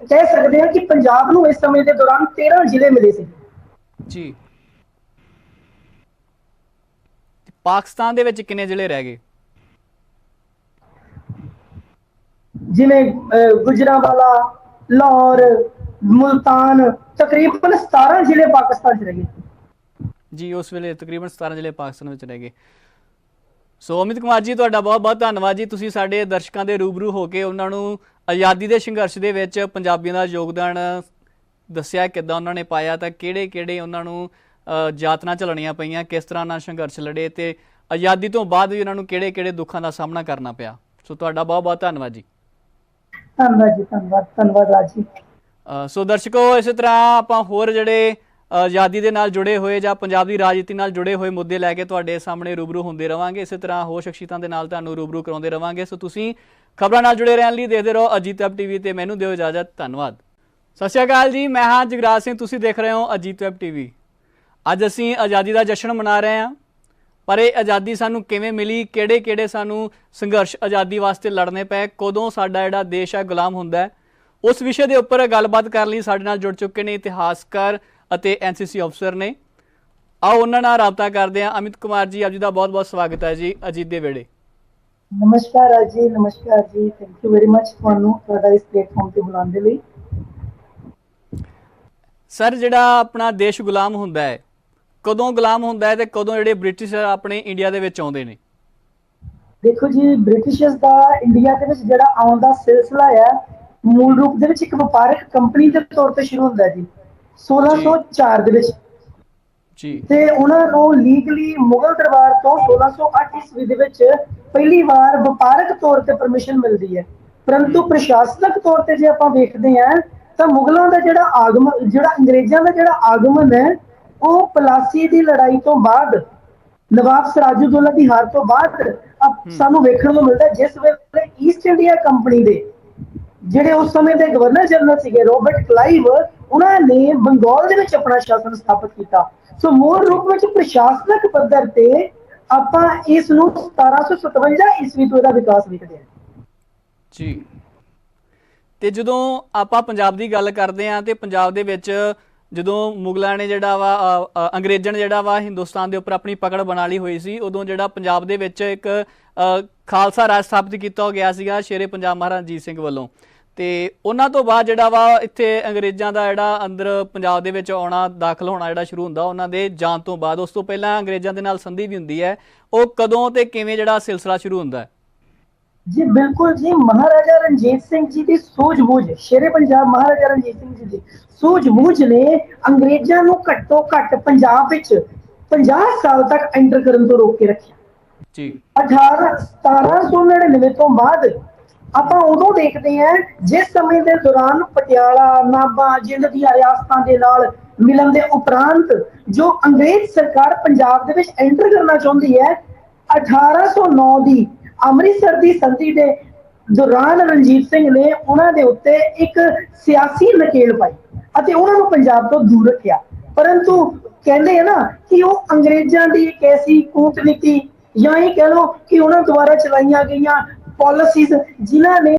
ਕਹਿ ਸਕਦੇ ਹਾਂ ਕਿ ਪੰਜਾਬ ਨੂੰ ਇਸ ਸਮੇਂ ਦੇ ਦੌਰਾਨ 13 ਜ਼ਿਲ੍ਹੇ ਮਿਲੇ ਸੀ। ਜੀ। ਪਾਕਿਸਤਾਨ ਦੇ ਵਿੱਚ ਕਿੰਨੇ ਜ਼ਿਲ੍ਹੇ ਰਹਿ ਗਏ? ਜਿਵੇਂ ਗੁਜਰਾਂਵਾਲਾ ਲਾਹੌਰ ਮੁਲਤਾਨ ਤਕਰੀਬਨ 17 ਜ਼ਿਲ੍ਹੇ ਪਾਕਿਸਤਾਨ 'ਚ ਰਹਿ ਗਏ। ਜੀ ਉਸ ਵੇਲੇ ਤਕਰੀਬਨ 17 ਜ਼ਿਲ੍ਹੇ ਪਾਕਿਸਤਾਨ ਵਿੱਚ ਰਹਿ ਗਏ। ਸੋ ਅਮਿਤ ਕੁਮਾਰ ਜੀ ਤੁਹਾਡਾ ਬਹੁਤ ਬਹੁਤ ਧੰਨਵਾਦ ਜੀ। ਤੁਸੀਂ ਸਾਡੇ ਦਰਸ਼ਕਾਂ ਦੇ ਰੂਬਰੂ ਹੋ ਕੇ ਉਹਨਾਂ ਨੂੰ ਆਜ਼ਾਦੀ ਦੇ ਸੰਘਰਸ਼ ਦੇ ਵਿੱਚ ਪੰਜਾਬੀਆਂ ਦਾ ਯੋਗਦਾਨ ਦੱਸਿਆ ਕਿੱਦਾਂ ਉਹਨਾਂ ਨੇ ਪਾਇਆ ਤਾਂ ਕਿਹੜੇ ਕਿਹੜੇ ਉਹਨਾਂ ਨੂੰ ਜਾਤਨਾ ਝੱਲਣੀਆਂ ਪਈਆਂ ਕਿਸ ਤਰ੍ਹਾਂ ਨਾਲ ਸੰਘਰਸ਼ ਲੜੇ ਤੇ ਆਜ਼ਾਦੀ ਤੋਂ ਬਾਅਦ ਵੀ ਉਹਨਾਂ ਨੂੰ ਕਿਹੜੇ ਕਿਹੜੇ ਦੁੱਖਾਂ ਦਾ ਸਾਹਮਣਾ ਕਰਨਾ ਪਿਆ। ਸੋ ਤੁਹਾਡਾ ਬਹੁਤ ਬਹੁਤ ਧੰਨਵਾਦ ਜੀ। ਧੰਨਵਾਦ ਜੀ ਧੰਨਵਾਦ ਧੰਨਵਾਦ ਰਾਜ ਸੋ ਦਰਸ਼ਕੋ ਇਸੇ ਤਰ੍ਹਾਂ ਆਪਾਂ ਹੋਰ ਜਿਹੜੇ ਆਜ਼ਾਦੀ ਦੇ ਨਾਲ ਜੁੜੇ ਹੋਏ ਜਾਂ ਪੰਜਾਬ ਦੀ ਰਾਜਨੀਤੀ ਨਾਲ ਜੁੜੇ ਹੋਏ ਮੁੱਦੇ ਲੈ ਕੇ ਤੁਹਾਡੇ ਸਾਹਮਣੇ ਰੂਬਰੂ ਹੁੰਦੇ ਰਵਾਂਗੇ। ਇਸੇ ਤਰ੍ਹਾਂ ਹੋਰ ਸ਼ਖਸੀਅਤਾਂ ਦੇ ਨਾਲ ਤੁਹਾਨੂੰ ਰੂਬਰੂ ਕਰਾਉਂਦੇ ਰਵਾਂਗੇ। ਸੋ ਤੁਸੀਂ ਖਬਰਾਂ ਨਾਲ ਜੁੜੇ ਰਹਿਣ ਲਈ ਦੇਖਦੇ ਰਹੋ ਅਜੀਤ ਵੈਬ ਟੀਵੀ ਤੇ ਮੈਨੂੰ ਦਿਓ ਇਜਾਜ਼ਤ, ਧੰਨਵਾਦ। ਸਤਿ ਸ਼੍ਰੀ ਅਕਾਲ ਜੀ, ਮੈਂ ਹਾਂ ਜਗਰਾਜ ਸਿੰਘ, ਤੁਸੀਂ ਦੇਖ ਰਹੇ ਹੋ ਅਜੀਤ ਵੈਬ ਟੀਵੀ। ਅੱਜ ਅਸੀਂ ਆਜ਼ਾਦੀ ਦਾ ਜਸ਼ਨ ਮਨਾ ਰਹੇ ਹਾਂ, ਪਰ ਇਹ ਆਜ਼ਾਦੀ ਸਾਨੂੰ ਕਿਵੇਂ ਮਿਲੀ, ਕਿਹੜੇ-ਕਿਹੜੇ ਸਾਨੂੰ ਸੰਘਰਸ਼ ਆਜ਼ਾਦੀ ਵਾਸਤੇ ਲੜਨੇ ਪਏ, ਕਦੋਂ ਸਾਡਾ ਜਿਹੜਾ ਦੇਸ਼ ਹੈ ਗੁਲਾਮ ਹੁੰਦਾ ਹੈ, ਉਸ ਵਿਸ਼ੇ ਦੇ ਉੱਪਰ ਗੱਲਬਾਤ ਕਰਨ ਲਈ ਸਾਡੇ ਨਾਲ ਜੁੜ ਚੁੱਕੇ ਨੇ ਇਤਿਹਾਸਕਾਰ ਅਤੇ ਐਨਸੀਸੀ ਅਫਸਰ ਨੇ। ਆਓ ਉਹਨਾਂ ਨਾਲ ਰਾਬਤਾ ਕਰਦੇ ਹਾਂ। ਅਮਿਤ ਕੁਮਾਰ ਜੀ, ਆਪ ਜੀ ਦਾ ਬਹੁਤ-ਬਹੁਤ ਸਵਾਗਤ ਹੈ ਜੀ ਅਜੀਤ ਦੇ ਵੇੜੇ ਨਮਸਕਾਰ ਆ ਜੀ ਨਮਸਕਾਰ ਜੀ। ਥੈਂਕ ਯੂ ਵੈਰੀ ਮਚ ਤੁਹਾਨੂੰ ਤੁਹਾਡਾ ਇਸ ਪਲੇਟਫਾਰਮ ਤੇ ਬੁਲਾਉਣ ਦੇ ਲਈ। ਸਰ ਜਿਹੜਾ ਆਪਣਾ ਦੇਸ਼ ਗੁਲਾਮ ਹੁੰਦਾ ਹੈ ਕਦੋਂ ਗੁਲਾਮ ਹੁੰਦਾ ਹੈ ਤੇ ਕਦੋਂ ਜਿਹੜੇ ਬ੍ਰਿਟਿਸ਼ ਆਪਣੇ ਇੰਡੀਆ ਦੇ ਵਿੱਚ ਆਉਂਦੇ ਨੇ? ਦੇਖੋ ਜੀ ਬ੍ਰਿਟਿਸ਼ਰਸ ਦਾ ਇੰਡੀਆ ਦੇ ਵਿੱਚ ਜਿਹੜਾ ਆਉਣ ਦਾ ਸਿਲਸਿਲਾ ਹੈ ਮੂਲ ਰੂਪ ਦੇ ਵਿੱਚ ਇੱਕ ਵਪਾਰਕ ਕੰਪਨੀ ਦੇ ਤੌਰ ਤੇ ਸ਼ੁਰੂ ਹੁੰਦਾ ਜੀ। 1604 ਦੇ ਵਿੱਚ ਜੀ। ਤੇ ਉਹਨਾਂ ਨੂੰ ਲੀਗਲੀ ਮੁਗਲ ਦਰਬਾਰ ਤੋਂ 1608 ਈਸਵੀ ਦੇ ਵਿੱਚ ਪਹਿਲੀ ਵਾਰ ਵਪਾਰਕ ਤੌਰ ਤੇ ਪਰਮਿਸ਼ਨ ਮਿਲਦੀ ਹੈ। ਪਰੰਤੂ ਪ੍ਰਸ਼ਾਸਨਿਕ ਤੌਰ ਤੇ ਜੇ ਆਪਾਂ ਵੇਖਦੇ ਹਾਂ ਤਾਂ ਮੁਗਲਾਂ ਦਾ ਜਿਹੜਾ ਆਗਮਨ ਜਿਹੜਾ ਅੰਗਰੇਜ਼ਾਂ ਦਾ ਜਿਹੜਾ ਆਗਮਨ ਹੈ ਉਹ ਪਲਾਸੀ ਦੀ ਲੜਾਈ ਤੋਂ ਬਾਅਦ ਨਵਾਬ ਸਰਾਜੁদ্দৌਲਾ ਦੀ ਹਾਰ ਤੋਂ ਬਾਅਦ ਸਾਨੂੰ ਵੇਖਣ ਨੂੰ ਮਿਲਦਾ ਜਿਸ ਵੇਲੇ ਈਸਟ ਇੰਡੀਆ ਕੰਪਨੀ ਦੇ ਜਿਹੜੇ ਉਸ ਸਮੇਂ ਦੇ ਗਵਰਨਰ ਜਨਰਲ ਸੀਗੇ ਰੋਬਰਟ ਕਲਾਈਵ ਉਹਨਾਂ ਨੇ ਬੰਗਾਲ ਦੇ ਵਿੱਚ ਆਪਣਾ ਸ਼ਾਸਨ ਸਥਾਪਿਤ ਕੀਤਾ। ਸੋ ਮੂਲ ਰੂਪ ਵਿੱਚ ਪ੍ਰਸ਼ਾਸਨਿਕ ਪੱਧਰ ਤੇ ਆਪਾਂ ਇਸ ਨੂੰ 1757 ਈਸਵੀ ਤੋਂ ਇਹਦਾ ਵਿਕਾਸ ਵੇਖਦੇ ਹਾਂ। ਜੀ। ਤੇ ਜਦੋਂ ਆਪਾਂ ਪੰਜਾਬ ਦੀ ਗੱਲ ਕਰਦੇ ਆਂ ਤੇ ਪੰਜਾਬ ਦੇ ਵਿੱਚ ਜਦੋਂ ਮੁਗਲਾਂ ਨੇ ਜਿਹੜਾ ਵਾ ਅੰਗਰੇਜ਼ਾਂ ਨੇ ਜਿਹੜਾ ਵਾ ਹਿੰਦੁਸਤਾਨ ਦੇ ਉੱਪਰ ਆਪਣੀ ਪਕੜ ਬਣਾ ਲਈ ਹੋਈ ਸੀ ਉਦੋਂ ਜਿਹੜਾ ਪੰਜਾਬ ਦੇ ਵਿੱਚ ਇੱਕ ਅ, ਖਾਲਸਾ ਰਾਜ ਸਥਾਪਿਤ ਕੀਤਾ ਗਿਆ ਸੀਗਾ ਸ਼ੇਰੇ ਪੰਜਾਬ ਮਹਾਰਾਜਾ ਰਣਜੀਤ ਸਿੰਘ ਵੱਲੋਂ। ਤੇ ਉਹਨਾਂ ਤੋਂ ਬਾਅਦ ਜਿਹੜਾ ਵਾ ਇੱਥੇ ਅੰਗਰੇਜ਼ਾਂ ਦਾ ਜਿਹੜਾ ਅੰਦਰ ਪੰਜਾਬ ਦੇ ਵਿੱਚ ਆਉਣਾ ਦਾਖਲ ਹੋਣਾ ਜਿਹੜਾ ਸ਼ੁਰੂ ਹੁੰਦਾ ਉਹਨਾਂ ਦੇ ਜਾਣ ਤੋਂ ਬਾਅਦ ਉਸ ਤੋਂ ਪਹਿਲਾਂ ਅੰਗਰੇਜ਼ਾਂ ਦੇ ਨਾਲ ਸੰਧੀ ਵੀ ਹੁੰਦੀ ਹੈ। ਉਹ ਕਦੋਂ ਤੇ ਕਿਵੇਂ ਜਿਹੜਾ ਸਿਲਸਿਲਾ ਸ਼ੁਰੂ ਹੁੰਦਾ ਹੈ? ਜੀ ਬਿਲਕੁਲ ਜੀ। ਮਹਾਰਾਜਾ ਰਣਜੀਤ ਸਿੰਘ ਜੀ ਦੀ ਸੂਝ-ਬੂਝ ਸ਼ੇਰੇ ਪੰਜਾਬ ਮਹਾਰਾਜਾ ਰਣਜੀਤ ਸਿੰਘ ਜੀ ਦੀ ਸੂਝ-ਬੂਝ ਨੇ ਅੰਗਰੇਜ਼ਾਂ ਨੂੰ ਘੱਟੋ ਘੱਟ ਪੰਜਾਬ ਵਿੱਚ 50 ਸਾਲ ਤੱਕ ਐਂਟਰ ਕਰਨ ਤੋਂ ਰੋਕ ਕੇ ਰੱਖਿਆ। ਜੀ। 18 1799 ਤੋਂ ਬਾਅਦ ਆਪਾਂ ਉਦੋਂ ਦੇਖਦੇ ਹਾਂ ਜਿਸ ਸਮੇਂ ਦੇ ਦੌਰਾਨ ਪਟਿਆਲਾ, ਨਾਭਾ ਜਿੰਦ ਦੀਆਂ ਰਿਆਸਤਾਂ ਦੇ ਨਾਲ ਮਿਲਣ ਦੇ ਉਪਰੰਤ ਜੋ ਅੰਗਰੇਜ਼ ਸਰਕਾਰ ਪੰਜਾਬ ਦੇ ਵਿੱਚ ਐਂਟਰ ਕਰਨਾ ਚਾਹੁੰਦੀ ਹੈ 1809 ਦੀ ਅੰਮ੍ਰਿਤਸਰ ਦੀ ਸੰਧੀ ਦੇ ਦੌਰਾਨ ਰਣਜੀਤ ਸਿੰਘ ਨੇ ਉਹਨਾਂ ਦੇ ਉੱਤੇ ਇੱਕ ਸਿਆਸੀ ਨਕੇਲ ਪਾਈ ਅਤੇ ਉਹਨਾਂ ਨੂੰ ਪੰਜਾਬ ਤੋਂ ਦੂਰ ਰੱਖਿਆ। ਪਰੰਤੂ ਕਹਿੰਦੇ ਆ ਨਾ ਕਿ ਉਹ ਅੰਗਰੇਜ਼ਾਂ ਦੀ ਇੱਕ ਐਸੀ ਕੂਟਨੀਤੀ ਜਾਂ ਇਹ ਕਹਿ ਲਓ ਕਿ ਉਹਨਾਂ ਦੁਆਰਾ ਚਲਾਈਆਂ ਗਈਆਂ ਪਾਲਿਸੀਜ਼ ਜਿਨ੍ਹਾਂ ਨੇ